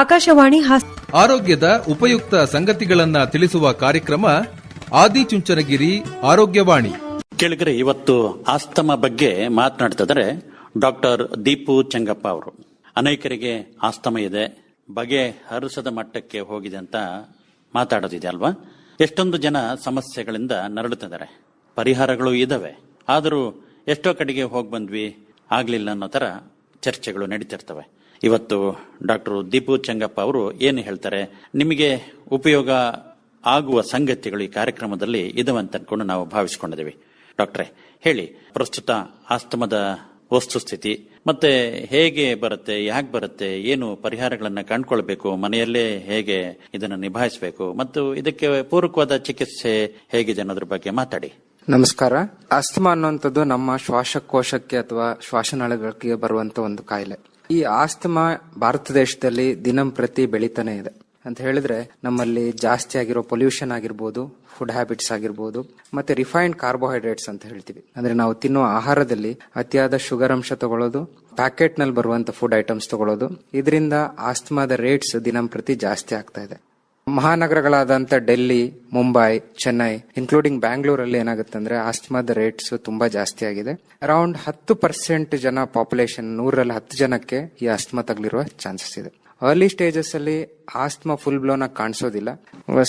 ಆಕಾಶವಾಣಿ ಹಾಸ್ ಆರೋಗ್ಯದ ಉಪಯುಕ್ತ ಸಂಗತಿಗಳನ್ನ ತಿಳಿಸುವ ಕಾರ್ಯಕ್ರಮ ಆದಿಚುಂಚನಗಿರಿ ಆರೋಗ್ಯವಾಣಿ. ಕೇಳಿದ್ರೆ ಇವತ್ತು ಆಸ್ತಮ ಬಗ್ಗೆ ಮಾತನಾಡ್ತಿದ್ದಾರೆ ಡಾಕ್ಟರ್ ದೀಪು ಚೆಂಗಪ್ಪ ಅವರು. ಅನೇಕರಿಗೆ ಆಸ್ತಮ ಇದೆ ಬಗೆ ಹರಿಸದ ಮಟ್ಟಕ್ಕೆ ಹೋಗಿದೆ ಅಂತ ಮಾತಾಡೋದಿದೆ ಅಲ್ವಾ? ಎಷ್ಟೊಂದು ಜನ ಸಮಸ್ಯೆಗಳಿಂದ ನರಳುತ್ತಿದ್ದಾರೆ. ಪರಿಹಾರಗಳು ಇದಾವೆ. ಆದರೂ ಎಷ್ಟೋ ಕಡೆಗೆ ಹೋಗಿ ಬಂದ್ವಿ ಆಗ್ಲಿಲ್ಲ ಅನ್ನೋ ತರ ಚರ್ಚೆಗಳು ನಡೀತಿರ್ತವೆ. ಇವತ್ತು ಡಾಕ್ಟರ್ ದೀಪು ಚಂಗಪ್ಪ ಅವರು ಏನು ಹೇಳ್ತಾರೆ? ನಿಮಗೆ ಉಪಯೋಗ ಆಗುವ ಸಂಗತಿಗಳು ಈ ಕಾರ್ಯಕ್ರಮದಲ್ಲಿ ಇದಾವಂತ ಅನ್ಕೊಂಡು ನಾವು ಭಾವಿಸಿಕೊಂಡಿದ್ದೀವಿ. ಡಾಕ್ಟ್ರೆ, ಹೇಳಿ, ಪ್ರಸ್ತುತ ಆಸ್ತಮದ ವಸ್ತುಸ್ಥಿತಿ ಮತ್ತೆ ಹೇಗೆ ಬರುತ್ತೆ, ಯಾಕೆ ಬರುತ್ತೆ, ಏನು ಪರಿಹಾರಗಳನ್ನ ಕಂಡುಕೊಳ್ಬೇಕು, ಮನೆಯಲ್ಲೇ ಹೇಗೆ ಇದನ್ನು ನಿಭಾಯಿಸಬೇಕು, ಮತ್ತು ಇದಕ್ಕೆ ಪೂರಕವಾದ ಚಿಕಿತ್ಸೆ ಹೇಗಿದೆ ಅನ್ನೋದ್ರ ಬಗ್ಗೆ ಮಾತಾಡಿ. ನಮಸ್ಕಾರ. ಆಸ್ತಮಾ ಅನ್ನುವಂಥದ್ದು ನಮ್ಮ ಶ್ವಾಸಕೋಶಕ್ಕೆ ಅಥವಾ ಶ್ವಾಸನಾಳಗಳಿಗೆ ಬರುವಂತ ಒಂದು ಕಾಯಿಲೆ. ಈ ಆಸ್ತಮಾ ಭಾರತ ದೇಶದಲ್ಲಿ ದಿನಂಪ್ರತಿ ಬೆಳೀತಾನೆ ಇದೆ. ಅಂತ ಹೇಳಿದ್ರೆ ನಮ್ಮಲ್ಲಿ ಜಾಸ್ತಿ ಆಗಿರೋ ಪೊಲ್ಯೂಷನ್ ಆಗಿರ್ಬೋದು, ಫುಡ್ ಹ್ಯಾಬಿಟ್ಸ್ ಆಗಿರ್ಬೋದು, ಮತ್ತೆ ರಿಫೈನ್ಡ್ ಕಾರ್ಬೋಹೈಡ್ರೇಟ್ಸ್ ಅಂತ ಹೇಳ್ತೀವಿ. ಅಂದ್ರೆ ನಾವು ತಿನ್ನುವ ಆಹಾರದಲ್ಲಿ ಅತಿಯಾದ ಶುಗರ್ ಅಂಶ ತಗೊಳ್ಳೋದು ಪ್ಯಾಕೆಟ್ನಲ್ಲಿ ಬರುವಂತ ಫುಡ್ ಐಟಮ್ಸ್ ತಗೊಳ್ಳೋದು, ಇದರಿಂದ ಆಸ್ತಮಾದ ರೇಟ್ಸ್ ದಿನಂಪ್ರತಿ ಜಾಸ್ತಿ ಆಗ್ತಾ ಇದೆ. ಮಹಾನಗರಗಳಾದಂತ ಡೆಲ್ಲಿ, ಮುಂಬೈ, ಚೆನ್ನೈ ಇನ್ಕ್ಲೂಡಿಂಗ್ ಬ್ಯಾಂಗ್ಳೂರಲ್ಲಿ ಏನಾಗುತ್ತೆ ಅಂದ್ರೆ ಆಸ್ತಮಾದ ರೇಟ್ಸ್ ತುಂಬಾ ಜಾಸ್ತಿ ಆಗಿದೆ. ಅರೌಂಡ್ ಹತ್ತು ಪರ್ಸೆಂಟ್ ಜನ ಪಾಪ್ಯುಲೇಷನ್ ನೂರಲ್ಲಿ ಹತ್ತು ಜನಕ್ಕೆ ಈ ಆಸ್ತಮಾ ತಗಲಿರುವ ಚಾನ್ಸಸ್ ಇದೆ. ಅರ್ಲಿ ಸ್ಟೇಜಸ್ ಅಲ್ಲಿ ಆಸ್ತಮಾ ಫುಲ್ ಬ್ಲೋನ್ ಆಗಿ ಕಾಣಿಸೋದಿಲ್ಲ.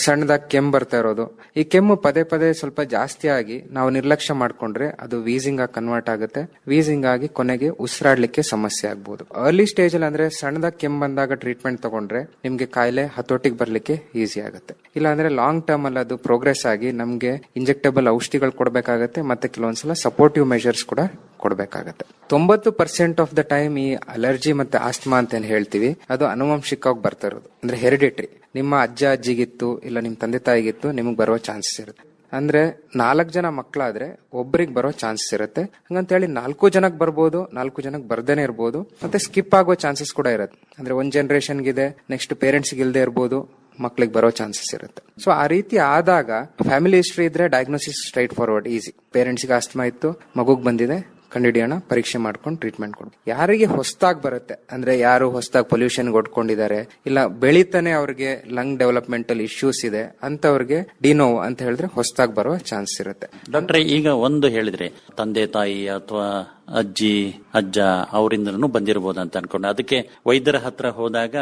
ಸಣ್ಣದಾಗಿ ಕೆಮ್ಮು ಬರ್ತಾ ಇರೋದು. ಈ ಕೆಮ್ಮು ಪದೇ ಪದೇ ಸ್ವಲ್ಪ ಜಾಸ್ತಿ ಆಗಿ ನಾವು ನಿರ್ಲಕ್ಷ್ಯ ಮಾಡ್ಕೊಂಡ್ರೆ ಅದು ವೀಸಿಂಗ್ ಆಗಿ ಕನ್ವರ್ಟ್ ಆಗುತ್ತೆ. ವೀಸಿಂಗ್ ಆಗಿ ಕೊನೆಗೆ ಉಸಿರಾಡ್ಲಿಕ್ಕೆ ಸಮಸ್ಯೆ ಆಗ್ಬಹುದು ಅರ್ಲಿ ಸ್ಟೇಜ್ ಅಲ್ಲಿ ಅಂದ್ರೆ ಸಣ್ಣದಾಗಿ ಕೆಮ್ಮು ಬಂದಾಗ ಟ್ರೀಟ್ಮೆಂಟ್ ತಗೊಂಡ್ರೆ ನಿಮ್ಗೆ ಕಾಯಿಲೆ ಹತೋಟಿಗೆ ಬರ್ಲಿಕ್ಕೆ ಈಸಿ ಆಗುತ್ತೆ. ಇಲ್ಲ ಅಂದ್ರೆ ಲಾಂಗ್ ಟರ್ಮ್ ಅಲ್ಲಿ ಅದು ಪ್ರೋಗ್ರೆಸ್ ಆಗಿ ನಮ್ಗೆ ಇಂಜೆಕ್ಟಬಲ್ ಔಷಧಿಗಳು ಕೊಡಬೇಕಾಗತ್ತೆ, ಮತ್ತೆ ಕೆಲವೊಂದ್ಸಲ ಸಪೋರ್ಟಿವ್ ಮೆಷರ್ಸ್ ಕೂಡ ಕೊಡಬೇಕಾಗತ್ತೆ. ತೊಂಬತ್ತು ಪರ್ಸೆಂಟ್ ಆಫ್ ದ ಟೈಮ್ ಈ ಅಲರ್ಜಿ ಮತ್ತೆ ಆಸ್ಮಾ ಅಂತ ಏನ್ ಹೇಳ್ತೀವಿ, ಅದು ಅನುವಂಶಿಕವಾಗಿ ಬರ್ತಾ ಇರೋದು. ಅಂದ್ರೆ ಹೆರಿಡಿಟ್ರಿ. ನಿಮ್ಮ ಅಜ್ಜ ಅಜ್ಜಿಗಿತ್ತು, ಇಲ್ಲ ನಿಮ್ ತಂದೆ ತಾಯಿಗಿತ್ತು, ನಿಮಗೆ ಬರೋ ಚಾನ್ಸಸ್ ಇರುತ್ತೆ. ಅಂದ್ರೆ ನಾಲ್ಕು ಜನ ಮಕ್ಕಳಾದ್ರೆ ಒಬ್ಬರಿಗೆ ಬರೋ ಚಾನ್ಸಸ್ ಇರುತ್ತೆ. ಹಂಗಂತ ಹೇಳಿ ನಾಲ್ಕು ಜನಕ್ಕೆ ಬರ್ಬೋದು, ನಾಲ್ಕು ಜನಕ್ಕೆ ಬರ್ದೇನೆ ಇರ್ಬೋದು, ಮತ್ತೆ ಸ್ಕಿಪ್ ಆಗೋ ಚಾನ್ಸಸ್ ಕೂಡ ಇರುತ್ತೆ. ಅಂದ್ರೆ ಒಂದ್ ಜನರೇಷನ್ಗಿದೆ, ನೆಕ್ಸ್ಟ್ ಪೇರೆಂಟ್ಸ್ ಇಲ್ದೇ ಇರ್ಬೋದು, ಮಕ್ಳಿಗೆ ಬರೋ ಚಾನ್ಸಸ್ ಇರುತ್ತೆ. ಸೊ ಆ ರೀತಿ ಆದಾಗ ಫ್ಯಾಮಿಲಿ ಹಿಸ್ಟ್ರಿ ಇದ್ರೆ ಡಯಾಗ್ನೋಸಿಸ್ ಸ್ಟ್ರೈಟ್ ಫಾರ್ವರ್ಡ್ ಈಸಿ ಪೇರೆಂಟ್ಸ್ಗೆ ಆಸ್ತಮಾ ಇತ್ತು, ಮಗುಗ್ ಬಂದಿದೆ ಕಂಡುಹಿಡಿಯೋಣ ಪರೀಕ್ಷೆ ಮಾಡ್ಕೊಂಡು ಟ್ರೀಟ್ಮೆಂಟ್ ಕೊಡ್ಬೇಕು ಯಾರಿಗೆ ಹೊಸದಾಗಿ ಬರುತ್ತೆ ಅಂದ್ರೆ ಯಾರು ಹೊಸದಾಗಿ ಪೊಲ್ಯೂಷನ್ ಒಡ್ಕೊಂಡಿದ್ದಾರೆ ಇಲ್ಲ ಬೆಳಿತಾನೆ ಅವ್ರಿಗೆ ಲಂಗ್ ಡೆವಲಪ್ಮೆಂಟ್ ಅಲ್ಲಿ ಇಶ್ಯೂಸ್ ಇದೆ ಅಂತವ್ರಿಗೆ ಡಿನೋ ಅಂತ ಹೇಳಿದ್ರೆ ಹೊಸದಾಗಿ ಬರುವ ಚಾನ್ಸ್ ಇರುತ್ತೆ. ಡಾಕ್ಟರ್ ಈಗ ಒಂದು ಹೇಳಿದ್ರೆ ತಂದೆ ತಾಯಿ ಅಥವಾ ಅಜ್ಜಿ ಅಜ್ಜ ಅವರಿಂದನೂ ಬಂದಿರಬಹುದು ಅಂತ ಅನ್ಕೊಂಡು. ಅದಕ್ಕೆ ವೈದ್ಯರ ಹತ್ರ ಹೋದಾಗ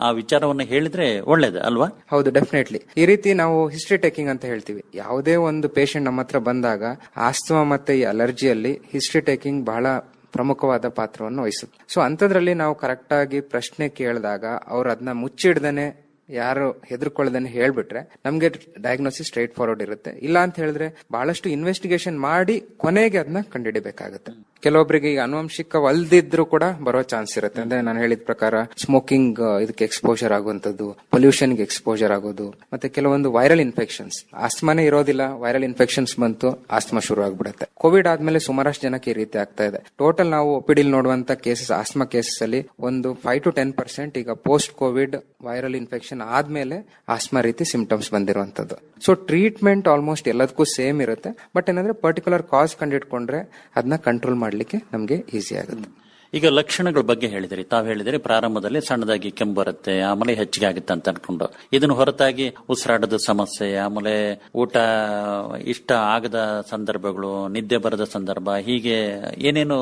ಆ ವಿಚಾರವನ್ನು ಹೇಳಿದ್ರೆ ಒಳ್ಳೇದು ಅಲ್ವಾ? ಹೌದು ಡೆಫಿನೆಟ್ಲಿ ಈ ರೀತಿ ನಾವು ಹಿಸ್ಟ್ರಿ ಟೇಕಿಂಗ್ ಅಂತ ಹೇಳ್ತೀವಿ. ಯಾವುದೇ ಒಂದು ಪೇಷಂಟ್ ನಮ್ಮ ಹತ್ರ ಬಂದಾಗ ಆಸ್ತಮಾ ಮತ್ತೆ ಈ ಅಲರ್ಜಿಯಲ್ಲಿ ಹಿಸ್ಟ್ರಿ ಟೇಕಿಂಗ್ ಬಹಳ ಪ್ರಮುಖವಾದ ಪಾತ್ರವನ್ನು ವಹಿಸುತ್ತೆ. ಸೊ ಅಂತದ್ರಲ್ಲಿ ನಾವು ಕರೆಕ್ಟಾಗಿ ಪ್ರಶ್ನೆ ಕೇಳಿದಾಗ ಅವ್ರು ಅದನ್ನ ಮುಚ್ಚಿಡ್ದೇನೆ ಯಾರು ಹೆದರ್ಕೊಳ್ಳದೇನೆ ಹೇಳ್ಬಿಟ್ರೆ ನಮ್ಗೆ ಡಯಾಗ್ನೋಸಿಸ್ ಸ್ಟ್ರೈಟ್ ಫಾರ್ವರ್ಡ್ ಇರುತ್ತೆ. ಇಲ್ಲ ಅಂತ ಹೇಳಿದ್ರೆ ಬಹಳಷ್ಟು ಇನ್ವೆಸ್ಟಿಗೇಷನ್ ಮಾಡಿ ಕೊನೆಗೆ ಅದನ್ನ ಕಂಡುಹಿಡಿಬೇಕಾಗುತ್ತೆ. ಕೆಲವೊಬ್ಬರಿಗೆ ಈಗ ಅನುವಂಶಿಕವಲ್ದಿದ್ರು ಕೂಡ ಬರೋ ಚಾನ್ಸ್ ಇರುತ್ತೆ. ಅಂದ್ರೆ ನಾನು ಹೇಳಿದ ಪ್ರಕಾರ ಸ್ಮೋಕಿಂಗ್ ಇದಕ್ಕೆ ಎಕ್ಸ್ಪೋಜರ್ ಆಗುವಂತದ್ದು ಪೊಲ್ಯೂಷನ್ಗೆ ಎಕ್ಸ್ಪೋಜರ್ ಆಗೋದು, ಮತ್ತೆ ಕೆಲವೊಂದು ವೈರಲ್ ಇನ್ಫೆಕ್ಷನ್ಸ್ ಆಸ್ತಮಾನೇ ಇರೋದಿಲ್ಲ ವೈರಲ್ ಇನ್ಫೆಕ್ಷನ್ಸ್ ಬಂತು ಆಸ್ಮಾ ಶುರು ಆಗ್ಬಿಡುತ್ತೆ. ಕೋವಿಡ್ ಆದ್ಮೇಲೆ ಸುಮಾರಷ್ಟು ಜನಕ್ಕೆ ಈ ರೀತಿ ಆಗ್ತಾ ಇದೆ. ಟೋಟಲ್ ನಾವು ಒಪಿಡಿಲ್ ನೋಡುವಂತ ಕೇಸಸ್ ಆಸ್ಮಾ ಕೇಸಸ್ ಅಲ್ಲಿ ಒಂದು ಫೈವ್ ಟು ಟೆನ್ ಪರ್ಸೆಂಟ್ ಈಗ ಪೋಸ್ಟ್ ಕೋವಿಡ್ ವೈರಲ್ ಇನ್ಫೆಕ್ಷನ್ ಆದ್ಮೇಲೆ ಆಸ್ಮಾ ರೀತಿ ಸಿಂಪ್ಟಮ್ಸ್ ಬಂದಿರುವಂತದ್ದು ಸೊ ಟ್ರೀಟ್ಮೆಂಟ್ ಆಲ್ಮೋಸ್ಟ್ ಎಲ್ಲದಕ್ಕೂ ಸೇಮ್ ಇರುತ್ತೆ. ಬಟ್ ಏನಂದ್ರೆ ಪರ್ಟಿಕ್ಯುಲರ್ ಕಾಸ್ ಕಂಡಿಟ್ಕೊಂಡ್ರೆ ಅದನ್ನ ಕಂಟ್ರೋಲ್ ಮಾಡ್ಲಿಕ್ಕೆ ನಮಗೆ ಈಸಿ ಆಗುತ್ತೆ. ಈಗ ಲಕ್ಷಣಗಳ ಬಗ್ಗೆ ಹೇಳಿದಿರಿ. ತಾವು ಹೇಳಿದಿರಿ ಪ್ರಾರಂಭದಲ್ಲಿ ಸಣ್ಣದಾಗಿ ಕೆಮ್ಮು ಬರುತ್ತೆ ಆಮೇಲೆ ಹೆಚ್ಚಿಗೆ ಆಗುತ್ತೆ ಅಂತ ಅನ್ಕೊಂಡು. ಇದನ್ನು ಹೊರತಾಗಿ ಉಸಿರಾಟದ ಸಮಸ್ಯೆ ಆಮೇಲೆ ಊಟ ಇಷ್ಟ ಆಗದ ಸಂದರ್ಭಗಳು ನಿದ್ದೆ ಬರದ ಸಂದರ್ಭ ಹೀಗೆ ಏನೇನು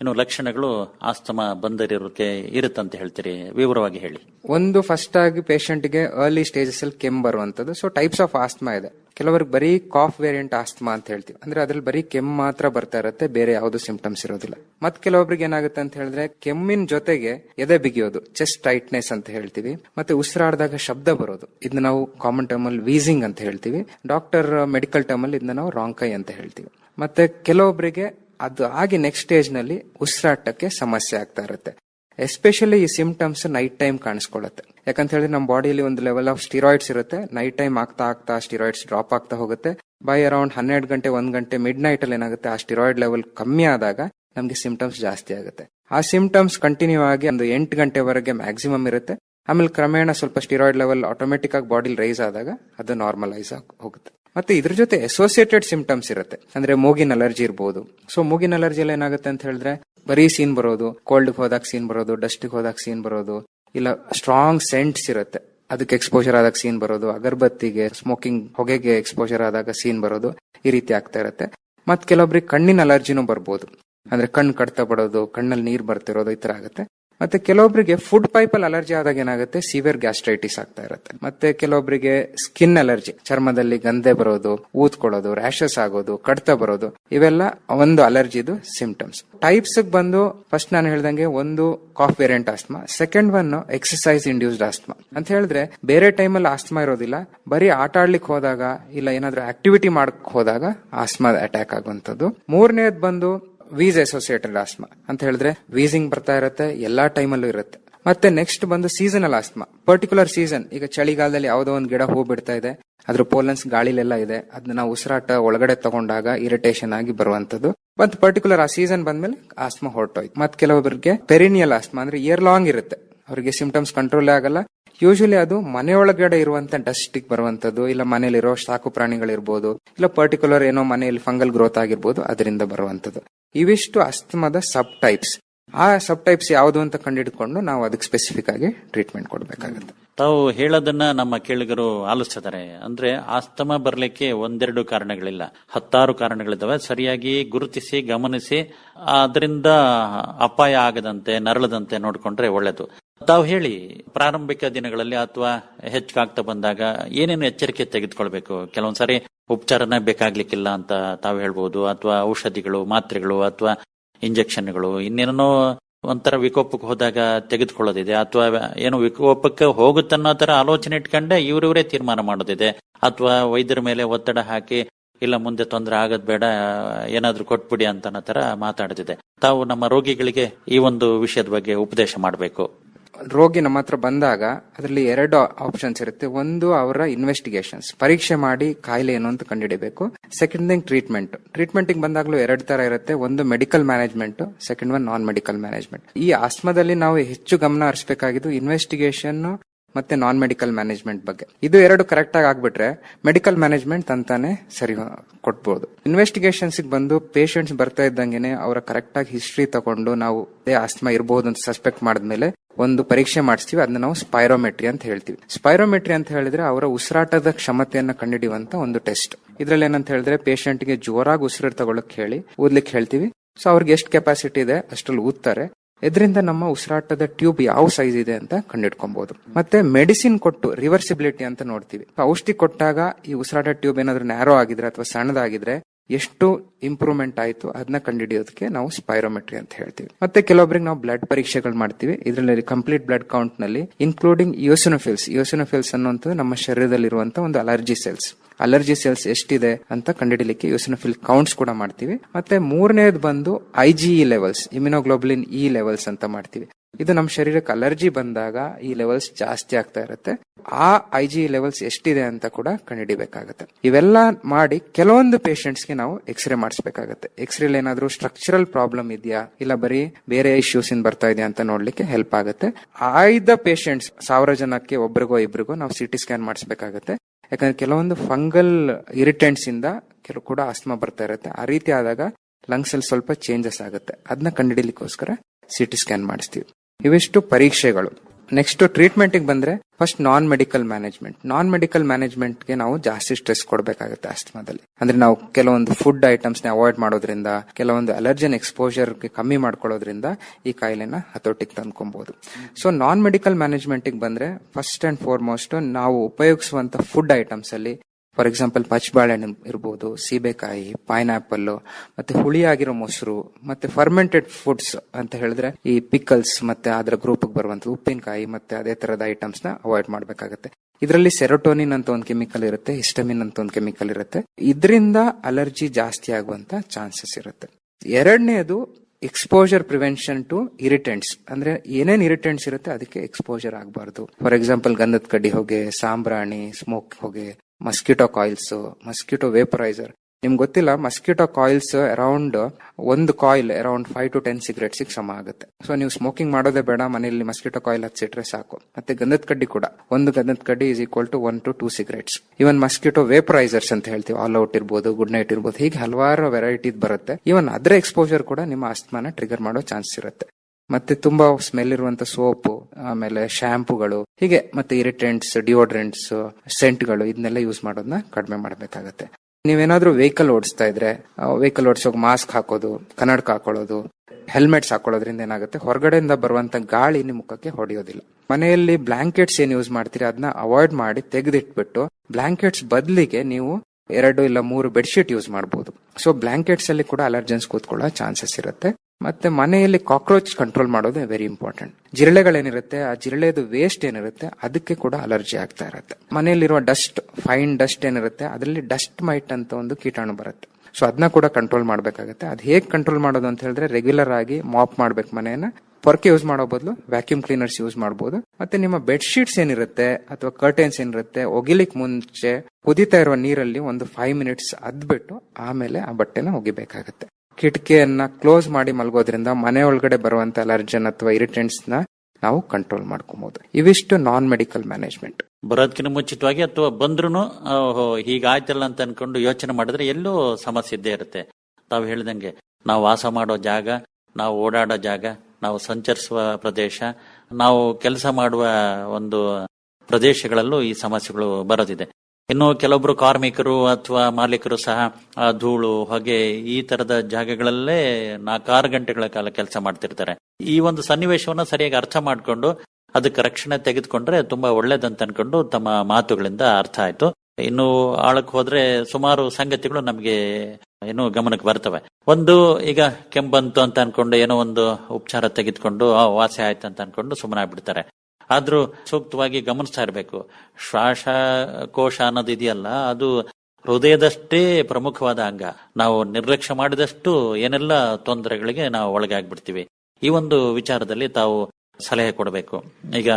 ಏನು ಲಕ್ಷಣಗಳು ಆಸ್ತಮ ಬಂದರಿರೋಕೆ ಇರುತ್ತಂತ ಹೇಳ್ತೀರಿ. ವಿವರವಾಗಿ ಹೇಳಿ. ಒಂದು ಫಸ್ಟ್ ಆಗಿ ಪೇಷಂಟ್ಗೆ ಅರ್ಲಿ ಸ್ಟೇಜಸ್ ಅಲ್ಲಿ ಕೆಮ್ಮು ಬರುವಂತದ್ದು ಸೊ ಟೈಪ್ಸ್ ಆಫ್ ಆಸ್ತಮಾ ಇದೆ. ಕೆಲವರಿಗೆ ಬರೀ ಕಾಫ್ ವೇರಿಯಂಟ್ ಆಸ್ತಮಾ ಅಂತ ಹೇಳ್ತೀವಿ. ಅಂದ್ರೆ ಅದ್ರಲ್ಲಿ ಬರೀ ಕೆಮ್ಮು ಮಾತ್ರ ಬರ್ತಾ ಇರುತ್ತೆ, ಬೇರೆ ಯಾವ್ದು ಸಿಂಪ್ಟಮ್ಸ್ ಇರೋದಿಲ್ಲ. ಮತ್ ಕೆಲವೊಬ್ರಿಗೆ ಏನಾಗುತ್ತೆ ಅಂತ ಹೇಳಿದ್ರೆ, ಕೆಮ್ಮಿನ ಜೊತೆಗೆ ಎದೆ ಬಿಗಿಯೋದು ಚೆಸ್ಟ್ ಟೈಟ್ನೆಸ್ ಅಂತ ಹೇಳ್ತೀವಿ. ಮತ್ತೆ ಉಸಿರಾಡಿದಾಗ ಶಬ್ದ ಬರೋದು. ಇದನ್ನ ನಾವು ಕಾಮನ್ ಟರ್ಮ್ ಅಲ್ಲಿ ವೀಸಿಂಗ್ ಅಂತ ಹೇಳ್ತೀವಿ. ಡಾಕ್ಟರ್ ಮೆಡಿಕಲ್ ಟರ್ಮ್ ಅಲ್ಲಿ ಇದನ್ನ ನಾವು ರಾಂಕೈ ಅಂತ ಹೇಳ್ತೀವಿ. ಮತ್ತೆ ಕೆಲವೊಬ್ಬರಿಗೆ ಅದು ಆಗಿ ನೆಕ್ಸ್ಟ್ ಸ್ಟೇಜ್ನಲ್ಲಿ ಉಸಿರಾಟಕ್ಕೆ ಸಮಸ್ಯೆ ಆಗ್ತಾ ಇರುತ್ತೆ. ಎಸ್ಪೆಷಲಿ ಈ ಸಿಂಪ್ಟಮ್ಸ್ ನೈಟ್ ಟೈಮ್ ಕಾಣಿಸ್ಕೊಳ್ಳುತ್ತೆ. ಯಾಕಂತ ಹೇಳಿದ್ರೆ ನಮ್ಮ ಬಾಡಿಯಲ್ಲಿ ಒಂದು ಲೆವೆಲ್ ಆಫ್ ಸ್ಟಿರಾಯ್ಡ್ಸ್ ಇರುತ್ತೆ. ನೈಟ್ ಟೈಮ್ ಆಗ್ತಾ ಆಗ್ತಾ ಸ್ಟಿರಾಯ್ಡ್ಸ್ ಡ್ರಾಪ್ ಆಗ್ತಾ ಹೋಗುತ್ತೆ. ಬೈ ಅರೌಂಡ್ ಹನ್ನೆರಡು ಗಂಟೆ, ಒಂದ್ ಗಂಟೆ ಮಿಡ್ ನೈಟ್ ಅಲ್ಲಿ ಏನಾಗುತ್ತೆ, ಆ ಸ್ಟಿರಾಯ್ಡ್ ಲೆವೆಲ್ ಕಮ್ಮಿ ಆದಾಗ ನಮ್ಗೆ ಸಿಂಪ್ಟಮ್ಸ್ ಜಾಸ್ತಿ ಆಗುತ್ತೆ. ಆ ಸಿಂಪ್ಟಮ್ಸ್ ಕಂಟಿನ್ಯೂ ಆಗಿ ಒಂದು ಎಂಟು ಗಂಟೆವರೆಗೆ ಮ್ಯಾಕ್ಸಿಮಮ್ ಇರುತ್ತೆ. ಆಮೇಲೆ ಕ್ರಮೇಣ ಸ್ವಲ್ಪ ಸ್ಟಿರಾಯ್ಡ್ ಲೆವೆಲ್ ಆಟೋಮೆಟಿಕ್ ಆಗಿ ಬಾಡಿಲಿ ರೈಸ್ ಆದಾಗ ಅದು ನಾರ್ಮಲೈಸ್ ಆಗಿ ಹೋಗುತ್ತೆ. ಮತ್ತೆ ಇದ್ರ ಜೊತೆ ಅಸೋಸಿಯೇಟೆಡ್ ಸಿಂಪ್ಟಮ್ಸ್ ಇರುತ್ತೆ. ಅಂದ್ರೆ ಮೂಗಿನ ಅಲರ್ಜಿ ಇರ್ಬೋದು. ಸೊ ಮೂಗಿನ ಅಲರ್ಜಿಯಲ್ಲಿ ಏನಾಗುತ್ತೆ ಅಂತ ಹೇಳಿದ್ರೆ, ಬರೀ ಸೀನ್ ಬರೋದು ಕೋಲ್ಡ್ ಹೋದಾಗ ಸೀನ್ ಬರೋದು ಡಸ್ಟ್ ಹೋದಾಗ ಸೀನ್ ಬರೋದು, ಇಲ್ಲ ಸ್ಟ್ರಾಂಗ್ ಸೆಂಟ್ಸ್ ಇರುತ್ತೆ. ಅದಕ್ಕೆ ಎಕ್ಸ್ಪೋಜರ್ ಆದಾಗ ಸೀನ್ ಬರೋದು, ಅಗರಬತ್ತಿಗೆ ಸ್ಮೋಕಿಂಗ್ ಹೊಗೆಗೆ ಎಕ್ಸ್ಪೋಜರ್ ಆದಾಗ ಸೀನ್ ಬರೋದು, ಈ ರೀತಿ ಆಗ್ತಾ ಇರುತ್ತೆ. ಮತ್ ಕೆಲವೊಬ್ರಿಗೆ ಕಣ್ಣಿನ ಅಲರ್ಜಿನೂ ಬರ್ಬೋದು. ಅಂದ್ರೆ ಕಣ್ಣು ಕಡ್ತಾ ಬಡೋದು ಕಣ್ಣಲ್ಲಿ ನೀರ್ ಬರ್ತಿರೋದು ಈ ತರ ಆಗುತ್ತೆ. ಮತ್ತೆ ಕೆಲವೊಬ್ಬರಿಗೆ ಫುಡ್ ಪೈಪ್ ಅಲ್ಲಿ ಅಲರ್ಜಿ ಆದಾಗ ಏನಾಗುತ್ತೆ? ಸಿವಿಯರ್ ಗ್ಯಾಸ್ಟ್ರೈಟಿಸ್ ಆಗ್ತಾ ಇರುತ್ತೆ. ಮತ್ತೆ ಕೆಲವೊಬ್ಬರಿಗೆ ಸ್ಕಿನ್ ಅಲರ್ಜಿ ಚರ್ಮದಲ್ಲಿ ಗಂಧೆ ಬರೋದು, ಊದ್ಕೊಳ್ಳೋದು ರ್ಯಾಷಸ್ ಆಗೋದು, ಕಡ್ತ ಬರೋದು, ಇವೆಲ್ಲ ಒಂದು ಅಲರ್ಜಿದು ಸಿಂಪ್ಟಮ್ಸ್ ಟೈಪ್ಸ್ ಬಂದು ಫಸ್ಟ್ ನಾನು ಹೇಳ್ದಂಗೆ ಒಂದು cough variant asthma second one exercise induced asthma ಅಂತ ಹೇಳಿದ್ರೆ ಬೇರೆ ಟೈಮಲ್ಲಿ ಆಸ್ಮಾ ಇರೋದಿಲ್ಲ. ಬರೀ ಆಟ ಆಡ್ಲಿಕ್ಕೆ ಹೋದಾಗ ಇಲ್ಲ ಏನಾದ್ರೂ ಆಕ್ಟಿವಿಟಿ ಮಾಡಕ್ ಹೋದಾಗ ಆಸ್ಮಾ ಅಟ್ಯಾಕ್ ಆಗುವಂಥದ್ದು. ಮೂರನೇದ್ ಬಂದು ವೀಸ್ ಅಸೋಸಿಯೇಟೆಡ್ ಆಸ್ಮಾ ಅಂತ ಹೇಳಿದ್ರೆ ವೀಸಿಂಗ್ ಬರ್ತಾ ಇರುತ್ತೆ, ಎಲ್ಲಾ ಟೈಮಲ್ಲೂ ಇರುತ್ತೆ. ಮತ್ತೆ ನೆಕ್ಸ್ಟ್ ಬಂದು ಸೀಸನಲ್ ಆಸ್ಮಾ ಪರ್ಟಿಕ್ಯುಲರ್ ಸೀಸನ್ ಈಗ ಚಳಿಗಾಲದಲ್ಲಿ ಯಾವುದೋ ಒಂದು ಗಿಡ ಹೂ ಬಿಡ್ತಾ ಇದೆ, ಅದ್ರ ಪೋಲನ್ಸ್ ಗಾಳಿಲೆಲ್ಲ ಇದೆ ಅದನ್ನ ಉಸಿರಾಟ ಒಳಗಡೆ ತಗೊಂಡಾಗ ಇರಿಟೇಷನ್ ಆಗಿ ಬರುವಂತದ್ದು ಮತ್ತೆ ಪರ್ಟಿಕ್ಯುಲರ್ ಆ ಸೀಸನ್ ಬಂದ್ಮೇಲೆ ಆಸ್ಮಾ ಹೊರಟೋಯ್ತು. ಮತ್ತೆ ಕೆಲವೊಬ್ಬರಿಗೆ ಪೆರಿನಿಯಲ್ ಆಸ್ಮಾ ಅಂದ್ರೆ ಇಯರ್ ಲಾಂಗ್ ಇರುತ್ತೆ. ಅವರಿಗೆ ಸಿಂಪ್ಟಮ್ಸ್ ಕಂಟ್ರೋಲ್ ಆಗಲ್ಲ. ಯೂಶಲಿ ಅದು ಮನೆಯೊಳಗಡೆ ಇರುವಂತ ಡಸ್ಟ್ ಬರುವಂತದ್ದು, ಇಲ್ಲ ಮನೆಯಲ್ಲಿರೋ ಸಾಕು ಪ್ರಾಣಿಗಳಿರ್ಬೋದು, ಇಲ್ಲ ಪರ್ಟಿಕ್ಯುಲರ್ ಏನೋ ಮನೆಯಲ್ಲಿ ಫಂಗಲ್ ಗ್ರೋತ್ ಆಗಿರ್ಬೋದು, ಅದರಿಂದ ಬರುವಂತದ್ದು. ಇವಿಷ್ಟು ಅಸ್ತಮದ ಸಬ್ ಟೈಪ್ಸ್ ಆ ಸಬ್ ಟೈಪ್ಸ್ ಯಾವುದು ಅಂತ ಕಂಡಿಡ್ಕೊಂಡು ನಾವು ಅದಕ್ಕೆ ಸ್ಪೆಸಿಫಿಕ್ ಆಗಿ ಟ್ರೀಟ್ಮೆಂಟ್ ಕೊಡಬೇಕಾಗುತ್ತೆ. ತಾವು ಹೇಳೋದನ್ನ ನಮ್ಮ ಕೇಳಿಗರು ಆಲಿಸ್ತಿದ್ದಾರೆ ಅಂದ್ರೆ ಆಸ್ತಮ ಬರ್ಲಿಕ್ಕೆ ಒಂದೆರಡು ಕಾರಣಗಳಿಲ್ಲ. ಹತ್ತಾರು ಕಾರಣಗಳಿದ್ದಾವೆ. ಸರಿಯಾಗಿ ಗುರುತಿಸಿ, ಗಮನಿಸಿ, ಅದರಿಂದ ಅಪಾಯ ಆಗದಂತೆ, ನರಳದಂತೆ ನೋಡ್ಕೊಂಡ್ರೆ ಒಳ್ಳೇದು. ತಾವು ಹೇಳಿ, ಪ್ರಾರಂಭಿಕ ದಿನಗಳಲ್ಲಿ ಅಥವಾ ಹೆಚ್ಚಾಗ್ತಾ ಬಂದಾಗ ಏನೇನು ಎಚ್ಚರಿಕೆ ತೆಗೆದುಕೊಳ್ಬೇಕು? ಕೆಲವೊಂದ್ಸರಿ ಉಪಚಾರನ ಬೇಕಾಗ್ಲಿಕ್ಕಿಲ್ಲ ಅಂತ ತಾವು ಹೇಳ್ಬೋದು, ಅಥವಾ ಔಷಧಿಗಳು, ಮಾತ್ರೆಗಳು, ಅಥವಾ ಇಂಜೆಕ್ಷನ್ಗಳು ಇನ್ನೇನೋ ಒಂಥರ ವಿಕೋಪಕ್ಕೆ ಹೋದಾಗ ತೆಗೆದುಕೊಳ್ಳೋದಿದೆ. ಅಥವಾ ಏನು ವಿಕೋಪಕ್ಕೆ ಹೋಗುತ್ತನ್ನೋ ತರ ಆಲೋಚನೆ ಇಟ್ಕೊಂಡೆ ಇವ್ರಿವರೇ ತೀರ್ಮಾನ ಮಾಡೋದಿದೆ. ಅಥವಾ ವೈದ್ಯರ ಮೇಲೆ ಒತ್ತಡ ಹಾಕಿ, ಇಲ್ಲ ಮುಂದೆ ತೊಂದರೆ ಆಗದ್ ಬೇಡ, ಏನಾದ್ರೂ ಕೊಟ್ಬಿಡಿ ಅಂತ ತರ ಮಾತಾಡ್ತಿದೆ ತಾವು ನಮ್ಮ ರೋಗಿಗಳಿಗೆ ಈ ಒಂದು ವಿಷಯದ ಬಗ್ಗೆ ಉಪದೇಶ ಮಾಡಬೇಕು. ರೋಗಿ ನಮ್ಮ ಹತ್ರ ಬಂದಾಗ ಅದರಲ್ಲಿ ಎರಡು ಆಪ್ಷನ್ಸ್ ಇರುತ್ತೆ. ಒಂದು ಅವರ ಇನ್ವೆಸ್ಟಿಗೇಷನ್ಸ್ ಪರೀಕ್ಷೆ ಮಾಡಿ ಕಾಯಿಲೆ ಏನು ಅಂತ ಕಂಡುಹಿಡಬೇಕು. ಸೆಕೆಂಡ್ ಥಿಂಗ್ ಟ್ರೀಟ್ಮೆಂಟ್ ಟ್ರೀಟ್ಮೆಂಟ್ ಬಂದಾಗಲೂ ಎರಡು ತರ ಇರುತ್ತೆ. ಒಂದು medical management second one non medical management ಈ ಆಸ್ಮದಲ್ಲಿ ನಾವು ಹೆಚ್ಚು ಗಮನ ಹರಿಸಬೇಕಾಗಿದ್ದು ಇನ್ವೆಸ್ಟಿಗೇಷನ್ ಮತ್ತೆ ನಾನ್ ಮೆಡಿಕಲ್ ಮ್ಯಾನೇಜ್ಮೆಂಟ್ ಬಗ್ಗೆ. ಇದು ಎರಡು ಕರೆಕ್ಟ್ ಆಗಿ ಆಗ್ಬಿಟ್ರೆ ಮೆಡಿಕಲ್ ಮ್ಯಾನೇಜ್ಮೆಂಟ್ ಅಂತಾನೆ ಸರಿ ಕೊಟ್ಬಹುದು ಇನ್ವೆಸ್ಟಿಗೇಷನ್ಸ್ ಬಂದು ಪೇಷಂಟ್ಸ್ ಬರ್ತಾ ಇದ್ದಂಗೆ ಅವರ ಕರೆಕ್ಟ್ ಆಗಿ ಹಿಸ್ಟ್ರಿ ತಗೊಂಡು ನಾವು ಆಸ್ಮಾ ಇರಬಹುದು ಅಂತ ಸಸ್ಪೆಕ್ಟ್ ಮಾಡಿದ್ಮೇಲೆ ಒಂದು ಪರೀಕ್ಷೆ ಮಾಡಿಸ್ತೀವಿ, ಅದನ್ನ ನಾವು ಸ್ಪೈರೋಮೆಟ್ರಿ ಅಂತ ಹೇಳ್ತೀವಿ. ಸ್ಪೈರೋಮೆಟ್ರಿ ಅಂತ ಹೇಳಿದ್ರೆ ಅವರ ಉಸಿರಾಟದ ಕ್ಷಮತೆಯನ್ನು ಕಂಡುಹಿಡಿಯುವಂತ ಒಂದು ಟೆಸ್ಟ್ ಇದ್ರಲ್ಲಿ ಏನಂತ ಹೇಳಿದ್ರೆ ಪೇಷಂಟ್ಗೆ ಜೋರಾಗಿ ಉಸಿರು ತಗೊಳಕ್ ಹೇಳಿ, ಓದ್ಲಿಕ್ಕೆ ಹೇಳ್ತೀವಿ. ಸೊ ಅವ್ರಿಗೆ ಎಷ್ಟು ಕೆಪಾಸಿಟಿ ಇದೆ, ಅಷ್ಟ್ರಲ್ಲಿ ಊದ್ತಾರೆ ಇದರಿಂದ ನಮ್ಮ ಉಸಿರಾಟದ ಟ್ಯೂಬ್ ಯಾವ ಸೈಜ್ ಇದೆ ಅಂತ ಕಂಡಿಡ್ಕೊಬಹುದು ಮತ್ತೆ ಮೆಡಿಸಿನ್ ಕೊಟ್ಟು ರಿವರ್ಸಿಬಿಲಿಟಿ ಅಂತ ನೋಡ್ತೀವಿ. ಔಷಧಿ ಕೊಟ್ಟಾಗ ಈ ಉಸಿರಾಟ ಟ್ಯೂಬ್ ಏನಾದ್ರೂ ನ್ಯಾರೋ ಆಗಿದ್ರೆ ಅಥವಾ ಸಣ್ಣದಾಗಿದ್ರೆ ಎಷ್ಟು ಇಂಪ್ರೂವ್ಮೆಂಟ್ ಆಯಿತು. ಅದನ್ನ ಕಂಡುಹಿಡಿಯೋದಕ್ಕೆ ನಾವು ಸ್ಪೈರೋಮೆಟ್ರಿ ಅಂತ ಹೇಳ್ತೀವಿ. ಮತ್ತೆ ಕೆಲವೊಬ್ಬರಿಗೆ ನಾವು ಬ್ಲಡ್ ಪರೀಕ್ಷೆಗಳು ಮಾಡ್ತೀವಿ. ಇದರಲ್ಲಿ ಕಂಪ್ಲೀಟ್ ಬ್ಲಡ್ ಕೌಂಟ್ನಲ್ಲಿ ಇನ್ಕ್ಲೂಡಿಂಗ್ ಯೋಸಿನೋಫಿಲ್ಸ್ ಯೋಸಿನೋಫಿಲ್ಸ್ ಅನ್ನುವಂಥದ್ದು ನಮ್ಮ ಶರೀರದಲ್ಲಿರುವಂತಹ ಒಂದು ಅಲರ್ಜಿ ಸೆಲ್ಸ್. ಅಲರ್ಜಿ ಸೆಲ್ಸ್ ಎಷ್ಟಿದೆ ಅಂತ ಕಂಡುಹಿಡಿಲಿಕ್ಕೆ ಯೋಸಿನೋಫಿಲ್ ಕೌಂಟ್ಸ್ ಕೂಡ ಮಾಡ್ತೀವಿ. ಮತ್ತೆ ಮೂರನೇದು ಬಂದು IgE levels immunoglobulin E levels ಅಂತ ಮಾಡ್ತೀವಿ. ಇದು ನಮ್ಮ ಶರೀರಕ್ಕೆ ಅಲರ್ಜಿ ಬಂದಾಗ ಈ ಲೆವೆಲ್ಸ್ ಜಾಸ್ತಿ ಆಗ್ತಾ ಇರುತ್ತೆ. ಆ ಐ ಜಿ ಲೆವೆಲ್ಸ್ ಎಷ್ಟಿದೆ ಅಂತ ಕೂಡ ಕಂಡುಹಿಡಿಬೇಕಾಗುತ್ತೆ. ಇವೆಲ್ಲ ಮಾಡಿ ಕೆಲವೊಂದು ಪೇಷಂಟ್ಸ್ಗೆ ನಾವು ಎಕ್ಸ್ರೇ ಮಾಡಿಸ್ಬೇಕಾಗುತ್ತೆ. ಎಕ್ಸ್ರೇ ಏನಾದರೂ ಸ್ಟ್ರಕ್ಚರಲ್ ಪ್ರಾಬ್ಲಮ್ ಇದೆಯಾ? ಇಲ್ಲ ಬರೀ ಬೇರೆ ಇಶ್ಯೂಸ್ ಇಂದ ಬರ್ತಾ ಇದೆಯಾ ಅಂತ ನೋಡ್ಲಿಕ್ಕೆ ಹೆಲ್ಪ್ ಆಗುತ್ತೆ. ಆಯ್ದ ಪೇಷಂಟ್ಸ್ ಸಾವಿರ ಜನಕ್ಕೆ ಒಬ್ರಿಗೋ ಇಬ್ರಿಗೋ ನಾವು ಸಿಟಿ ಸ್ಕ್ಯಾನ್ ಮಾಡಿಸ್ಬೇಕಾಗುತ್ತೆ. ಯಾಕಂದ್ರೆ ಕೆಲವೊಂದು ಫಂಗಲ್ ಇರಿಟೆಂಟ್ಸ್ ಇಂದ ಕೆಲವು ಕೂಡ ಆಸ್ಮಾ ಬರ್ತಾ ಇರುತ್ತೆ. ಆ ರೀತಿ ಆದಾಗ ಲಂಗ್ಸ್ ಅಲ್ಲಿ ಸ್ವಲ್ಪ ಚೇಂಜಸ್ ಆಗುತ್ತೆ. ಅದನ್ನ ಕಂಡುಹಿಡಿಲಿಕ್ಕೋಸ್ಕರ ಸಿಟಿ ಸ್ಕ್ಯಾನ್ ಮಾಡಿಸ್ತೀವಿ. ಇವಿಷ್ಟು ಪರೀಕ್ಷೆಗಳು. ನೆಕ್ಸ್ಟ್ ಟ್ರೀಟ್ಮೆಂಟ್ ಬಂದ್ರೆ first non medical management non medical ಮ್ಯಾನೇಜ್ಮೆಂಟ್ಗೆ ನಾವು ಜಾಸ್ತಿ ಸ್ಟ್ರೆಸ್ ಕೊಡಬೇಕಾಗುತ್ತೆ ಆಸ್ತಮಾದಲ್ಲಿ ಅಂದ್ರೆ ನಾವು ಕೆಲವೊಂದು ಫುಡ್ ಐಟಮ್ಸ್ನ ಅವಾಯ್ಡ್ ಮಾಡೋದ್ರಿಂದ, ಕೆಲವೊಂದು ಅಲರ್ಜನ್ ಎಕ್ಸ್ಪೋಜರ್ ಕಮ್ಮಿ ಮಾಡ್ಕೊಳ್ಳೋದ್ರಿಂದ ಈ ಕಾಯಿಲೆನ ಹತೋಟಿಗೆ ತಂದ್ಕೊಬಹುದು ಸೊ ನಾನ್ ಮೆಡಿಕಲ್ ಮ್ಯಾನೇಜ್ಮೆಂಟ್ ಬಂದ್ರೆ ಫಸ್ಟ್ ಅಂಡ್ ಫಾರ್ಮೋಸ್ಟ್ ನಾವು ಉಪಯೋಗಿಸುವಂತ ಫುಡ್ ಐಟಮ್ಸ್ ಅಲ್ಲಿ ಫಾರ್ ಎಕ್ಸಾಂಪಲ್ ಪಚ್ಚಬಾಳೆಹಣ್ಣು ಇರ್ಬೋದು, ಸೀಬೆಕಾಯಿ ಪೈನಾಪಲ್ ಮತ್ತೆ ಹುಳಿಯಾಗಿರೋ ಮೊಸರು, ಮತ್ತೆ ಫರ್ಮೆಂಟೆಡ್ ಫುಡ್ಸ್ ಅಂತ ಹೇಳಿದ್ರೆ ಈ ಪಿಕಲ್ಸ್ ಮತ್ತೆ ಅದರ ಗ್ರೂಪ್ ಬರುವಂತ ಉಪ್ಪಿನಕಾಯಿ ಮತ್ತೆ ಅದೇ ತರದ ಐಟಮ್ಸ್ನ ಅವಾಯ್ಡ್ ಮಾಡಬೇಕಾಗುತ್ತೆ. ಇದರಲ್ಲಿ ಸೆರೋಟೋನಿನ್ ಅಂತ ಒಂದು ಕೆಮಿಕಲ್ ಇರುತ್ತೆ ಹಿಸ್ಟಮಿನ್ ಅಂತ ಒಂದು ಕೆಮಿಕಲ್ ಇರುತ್ತೆ. ಇದರಿಂದ ಅಲರ್ಜಿ ಜಾಸ್ತಿ ಆಗುವಂತ ಚಾನ್ಸಸ್ ಇರುತ್ತೆ. ಎರಡನೇದು ಎಕ್ಸ್ಪೋಜರ್ ಪ್ರಿವೆನ್ಷನ್ ಟು ಇರಿಟೆಂಟ್ಸ್ ಅಂದ್ರೆ ಏನೇನ್ ಇರಿಟೆಂಟ್ಸ್ ಇರುತ್ತೆ, ಅದಕ್ಕೆ ಎಕ್ಸ್ಪೋಜರ್ ಆಗಬಾರ್ದು. ಫಾರ್ ಎಕ್ಸಾಂಪಲ್ ಗಂಧದ ಕಡ್ಡಿ ಹೊಗೆ, ಸಾಂಬ್ರಾಣಿ ಸ್ಮೋಕ್ ಹೊಗೆ ಮಸ್ಕಿಟೋ ಕಾಯಿಲ್ಸ್ ಮಸ್ಕಿಟೋ ವೇಪರೈಸರ್ ನಿಮ್ಗೆ ಗೊತ್ತಿಲ್ಲ ಮಸ್ಕಿಟೋ ಕಾಯಿಲ್ಸ್ ಅರೌಂಡ್ ಒಂದು coil around five to ten cigarettes ಸಮ ಆಗುತ್ತೆ. ಸೊ ನೀವು ಸ್ಮೋಕಿಂಗ್ ಮಾಡೋದೇ ಬೇಡ, ಮನೆಯಲ್ಲಿ ಮಸ್ಕಿಟೋ ಕಾಯಿಲ್ ಹಚ್ಚಿಟ್ರೆ ಸಾಕು. ಮತ್ತೆ ಗಂಧದ ಕಡ್ಡಿ ಕೂಡ. ಒಂದು ಗಂಧದ ಕಡ್ಡಿ is equal to one to two cigarettes even mosquito vaporisers ಅಂತ ಹೇಳ್ತೀವಿ ಆಲ್ ಔಟ್ ಇರ್ಬೋದು ಗುಡ್ ನೈಟ್ ಇರ್ಬೋದು, ಹೀಗೆ ಹಲವಾರು ವೆರೈಟಿ ಬರುತ್ತೆ. ಇವನ್ ಅದ್ರ ಎಕ್ಸ್ಪೋಜರ್ ಕೂಡ ನಿಮ್ಮ ಅಸ್ತಮಾನ ಟ್ರಿಗರ್ ಮಾಡೋ ಚಾನ್ಸ್ ಇರುತ್ತೆ. ಮತ್ತೆ ತುಂಬಾ ಸ್ಮೆಲ್ ಇರುವಂತ ಸೋಪು, ಆಮೇಲೆ ಶ್ಯಾಂಪುಗಳು ಹೀಗೆ ಮತ್ತೆ ಇರಿಟೆಂಟ್ಸ್ ಡಿಯೋಡ್ರೆಂಟ್ಸ್ ಸೆಂಟ್ಗಳು ಇದನ್ನೆಲ್ಲ ಯೂಸ್ ಮಾಡೋದನ್ನ ಕಡಿಮೆ ಮಾಡಬೇಕಾಗತ್ತೆ. ನೀವೇನಾದ್ರೂ ವೆಹಿಕಲ್ ಓಡಿಸ್ತಾ ಇದ್ರೆ ವೆಹಿಕಲ್ ಓಡಿಸೋಕೆ ಮಾಸ್ಕ್ ಹಾಕೋದು, ಕನ್ನಡಕ ಹಾಕೊಳ್ಳೋದು ಹೆಲ್ಮೆಟ್ಸ್ ಹಾಕೊಳ್ಳೋದ್ರಿಂದ ಏನಾಗುತ್ತೆ? ಹೊರಗಡೆಯಿಂದ ಬರುವಂತ ಗಾಳಿ ನಿಮ್ಮ ಮುಖಕ್ಕೆ ಹೊಡೆಯೋದಿಲ್ಲ. ಮನೆಯಲ್ಲಿ ಬ್ಲಾಂಕೆಟ್ಸ್ ಏನ್ ಯೂಸ್ ಮಾಡ್ತೀರಿ? ಅದನ್ನ ಅವಾಯ್ಡ್ ಮಾಡಿ ತೆಗೆದಿಟ್ಬಿಟ್ಟು ಬ್ಲಾಂಕೆಟ್ಸ್ ಬದಲಿಗೆ ನೀವು ಎರಡು ಇಲ್ಲ ಮೂರು ಬೆಡ್ಶೀಟ್ ಯೂಸ್ ಮಾಡಬಹುದು ಸೊ ಬ್ಲಾಂಕೆಟ್ಸ್ ಅಲ್ಲಿ ಕೂಡ ಅಲರ್ಜೆನ್ಸ್ ಕೂತ್ಕೊಳ್ಳೋ ಚಾನ್ಸಸ್ ಇರುತ್ತೆ. ಮತ್ತೆ ಮನೆಯಲ್ಲಿ ಕಾಕ್ರೋಚ್ ಕಂಟ್ರೋಲ್ ಮಾಡೋದು ವೆರಿ ಇಂಪಾರ್ಟೆಂಟ್ ಜಿರಳೆಗಳೇನಿರುತ್ತೆ, ಆ ಜಿರಳೆದು ವೇಸ್ಟ್ ಏನಿರುತ್ತೆ, ಅದಕ್ಕೆ ಕೂಡ ಅಲರ್ಜಿ ಆಗ್ತಾ ಇರುತ್ತೆ. ಮನೆಯಲ್ಲಿರುವ ಡಸ್ಟ್ ಫೈನ್ ಡಸ್ಟ್ ಏನಿರುತ್ತೆ, ಅದರಲ್ಲಿ ಡಸ್ಟ್ ಮೈಟ್ ಅಂತ ಒಂದು ಕೀಟಾಣು ಬರುತ್ತೆ. ಸೊ ಅದನ್ನ ಕೂಡ ಕಂಟ್ರೋಲ್ ಮಾಡಬೇಕಾಗುತ್ತೆ. ಅದು ಹೇಗೆ ಕಂಟ್ರೋಲ್ ಮಾಡೋದು ಅಂತ ಹೇಳಿದ್ರೆ ರೆಗ್ಯುಲರ್ ಆಗಿ ಮಾಪ್ ಮಾಡ್ಬೇಕು ಮನೆಯನ್ನ. ಪೊರ್ಕೆ ಯೂಸ್ ಮಾಡೋ ಬದಲು ವ್ಯಾಕ್ಯೂಮ್ ಕ್ಲೀನರ್ಸ್ ಯೂಸ್ ಮಾಡಬಹುದು ಮತ್ತೆ ನಿಮ್ಮ ಬೆಡ್ ಶೀಟ್ಸ್ ಏನಿರುತ್ತೆ, ಅಥವಾ ಕರ್ಟನ್ಸ್ ಏನಿರುತ್ತೆ, ಒಗಿಲಿಕ್ ಮುಂಚೆ ಕುದಿತಾ ಇರುವ ನೀರಲ್ಲಿ ಒಂದು ಫೈವ್ ಮಿನಿಟ್ಸ್ ಅದ್ಬಿಟ್ಟು ಆಮೇಲೆ ಆ ಬಟ್ಟೆನ ಒಗಿಬೇಕಾಗತ್ತೆ. ಕಿಟಕಿಯನ್ನ ಕ್ಲೋಸ್ ಮಾಡಿ ಮಲಗೋದ್ರಿಂದ ಮನೆ ಒಳಗಡೆ ಬರುವಂತ ಅಲರ್ಜನ್ ಅಥವಾ ಇರಿಟೆಂಟ್ಸ್ನ ನಾವು ಕಂಟ್ರೋಲ್ ಮಾಡ್ಕೊಬಹುದು ಇವಿಷ್ಟು ನಾನ್ ಮೆಡಿಕಲ್ ಮ್ಯಾನೇಜ್ಮೆಂಟ್ ಬರೋದಕ್ಕಿಂತ ಮುಂಚಿತವಾಗಿ ಅಥವಾ ಬಂದ್ರು ಹೀಗಾಯ್ತಲ್ಲ ಅಂತ ಅನ್ಕೊಂಡು ಯೋಚನೆ ಮಾಡಿದ್ರೆ ಎಲ್ಲೂ ಸಮಸ್ಯೆ ಇದ್ದೇ ಇರುತ್ತೆ. ತಾವು ಹೇಳಿದಂಗೆ, ನಾವು ವಾಸ ಮಾಡೋ ಜಾಗ, ನಾವು ಓಡಾಡೋ ಜಾಗ, ನಾವು ಸಂಚರಿಸುವ ಪ್ರದೇಶ, ನಾವು ಕೆಲಸ ಮಾಡುವ ಒಂದು ಪ್ರದೇಶಗಳಲ್ಲೂ ಈ ಸಮಸ್ಯೆಗಳು ಬರೋದಿದೆ. ಇನ್ನು ಕೆಲವೊಬ್ರು ಕಾರ್ಮಿಕರು ಅಥವಾ ಮಾಲೀಕರು ಸಹ ಧೂಳು, ಹೊಗೆ ಈ ತರದ ಜಾಗಗಳಲ್ಲೇ ನಾಲ್ಕಾರು ಗಂಟೆಗಳ ಕಾಲ ಕೆಲಸ ಮಾಡ್ತಿರ್ತಾರೆ. ಈ ಒಂದು ಸನ್ನಿವೇಶವನ್ನ ಸರಿಯಾಗಿ ಅರ್ಥ ಮಾಡ್ಕೊಂಡು ಅದಕ್ಕೆ ರಕ್ಷಣೆ ತೆಗೆದುಕೊಂಡ್ರೆ ತುಂಬಾ ಒಳ್ಳೇದಂತ ಅನ್ಕೊಂಡು ತಮ್ಮ ಮಾತುಗಳಿಂದ ಅರ್ಥ ಆಯ್ತು. ಇನ್ನು ಆಳಕ್ಕೆ ಹೋದ್ರೆ ಸುಮಾರು ಸಂಗತಿಗಳು ನಮಗೆ ಏನು ಗಮನಕ್ಕೆ ಬರ್ತವೆ. ಒಂದು ಈಗ ಕೆಂಬಂತು ಅಂತ ಅನ್ಕೊಂಡು ಏನೋ ಒಂದು ಉಪಚಾರ ತೆಗೆದುಕೊಂಡು ವಾಸಿ ಆಯ್ತು ಅಂತ ಅನ್ಕೊಂಡು ಸುಮ್ಮನಾಗ್ಬಿಡ್ತಾರೆ. ಆದ್ರೂ ಸೂಕ್ತವಾಗಿ ಗಮನಿಸ್ತಾ ಇರಬೇಕು. ಶ್ವಾಸಕೋಶ ಅನ್ನೋದು ಇದೆಯಲ್ಲ, ಅದು ಹೃದಯದಷ್ಟೇ ಪ್ರಮುಖವಾದ ಅಂಗ. ನಾವು ನಿರ್ಲಕ್ಷ್ಯ ಮಾಡಿದಷ್ಟು ಏನೆಲ್ಲ ತೊಂದರೆಗಳಿಗೆ ನಾವು ಒಳಗಾಗ್ಬಿಡ್ತೀವಿ. ಈ ಒಂದು ವಿಚಾರದಲ್ಲಿ ತಾವು ಸಲಹೆ ಕೊಡಬೇಕು. ಈಗ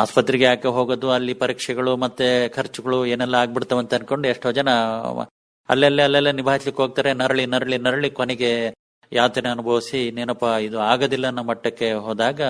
ಆಸ್ಪತ್ರೆಗೆ ಯಾಕೆ ಹೋಗೋದು, ಅಲ್ಲಿ ಪರೀಕ್ಷೆಗಳು ಮತ್ತೆ ಖರ್ಚುಗಳು ಏನೆಲ್ಲ ಆಗ್ಬಿಡ್ತಾವ ಅಂತ ಅನ್ಕೊಂಡು ಎಷ್ಟೋ ಜನ ಅಲ್ಲೆಲ್ಲೇ ಅಲ್ಲೆಲ್ಲ ನಿಭಾಯಿಸ್ಲಿಕ್ಕೆ ಹೋಗ್ತಾರೆ, ನರಳಿ ನರಳಿ ನರಳಿ ಕೊನೆಗೆ ಯಾತನೆ ಅನುಭವಿಸಿ ನೆನಪ ಇದು ಆಗದಿಲ್ಲ ಅನ್ನೋ ಮಟ್ಟಕ್ಕೆ ಹೋದಾಗ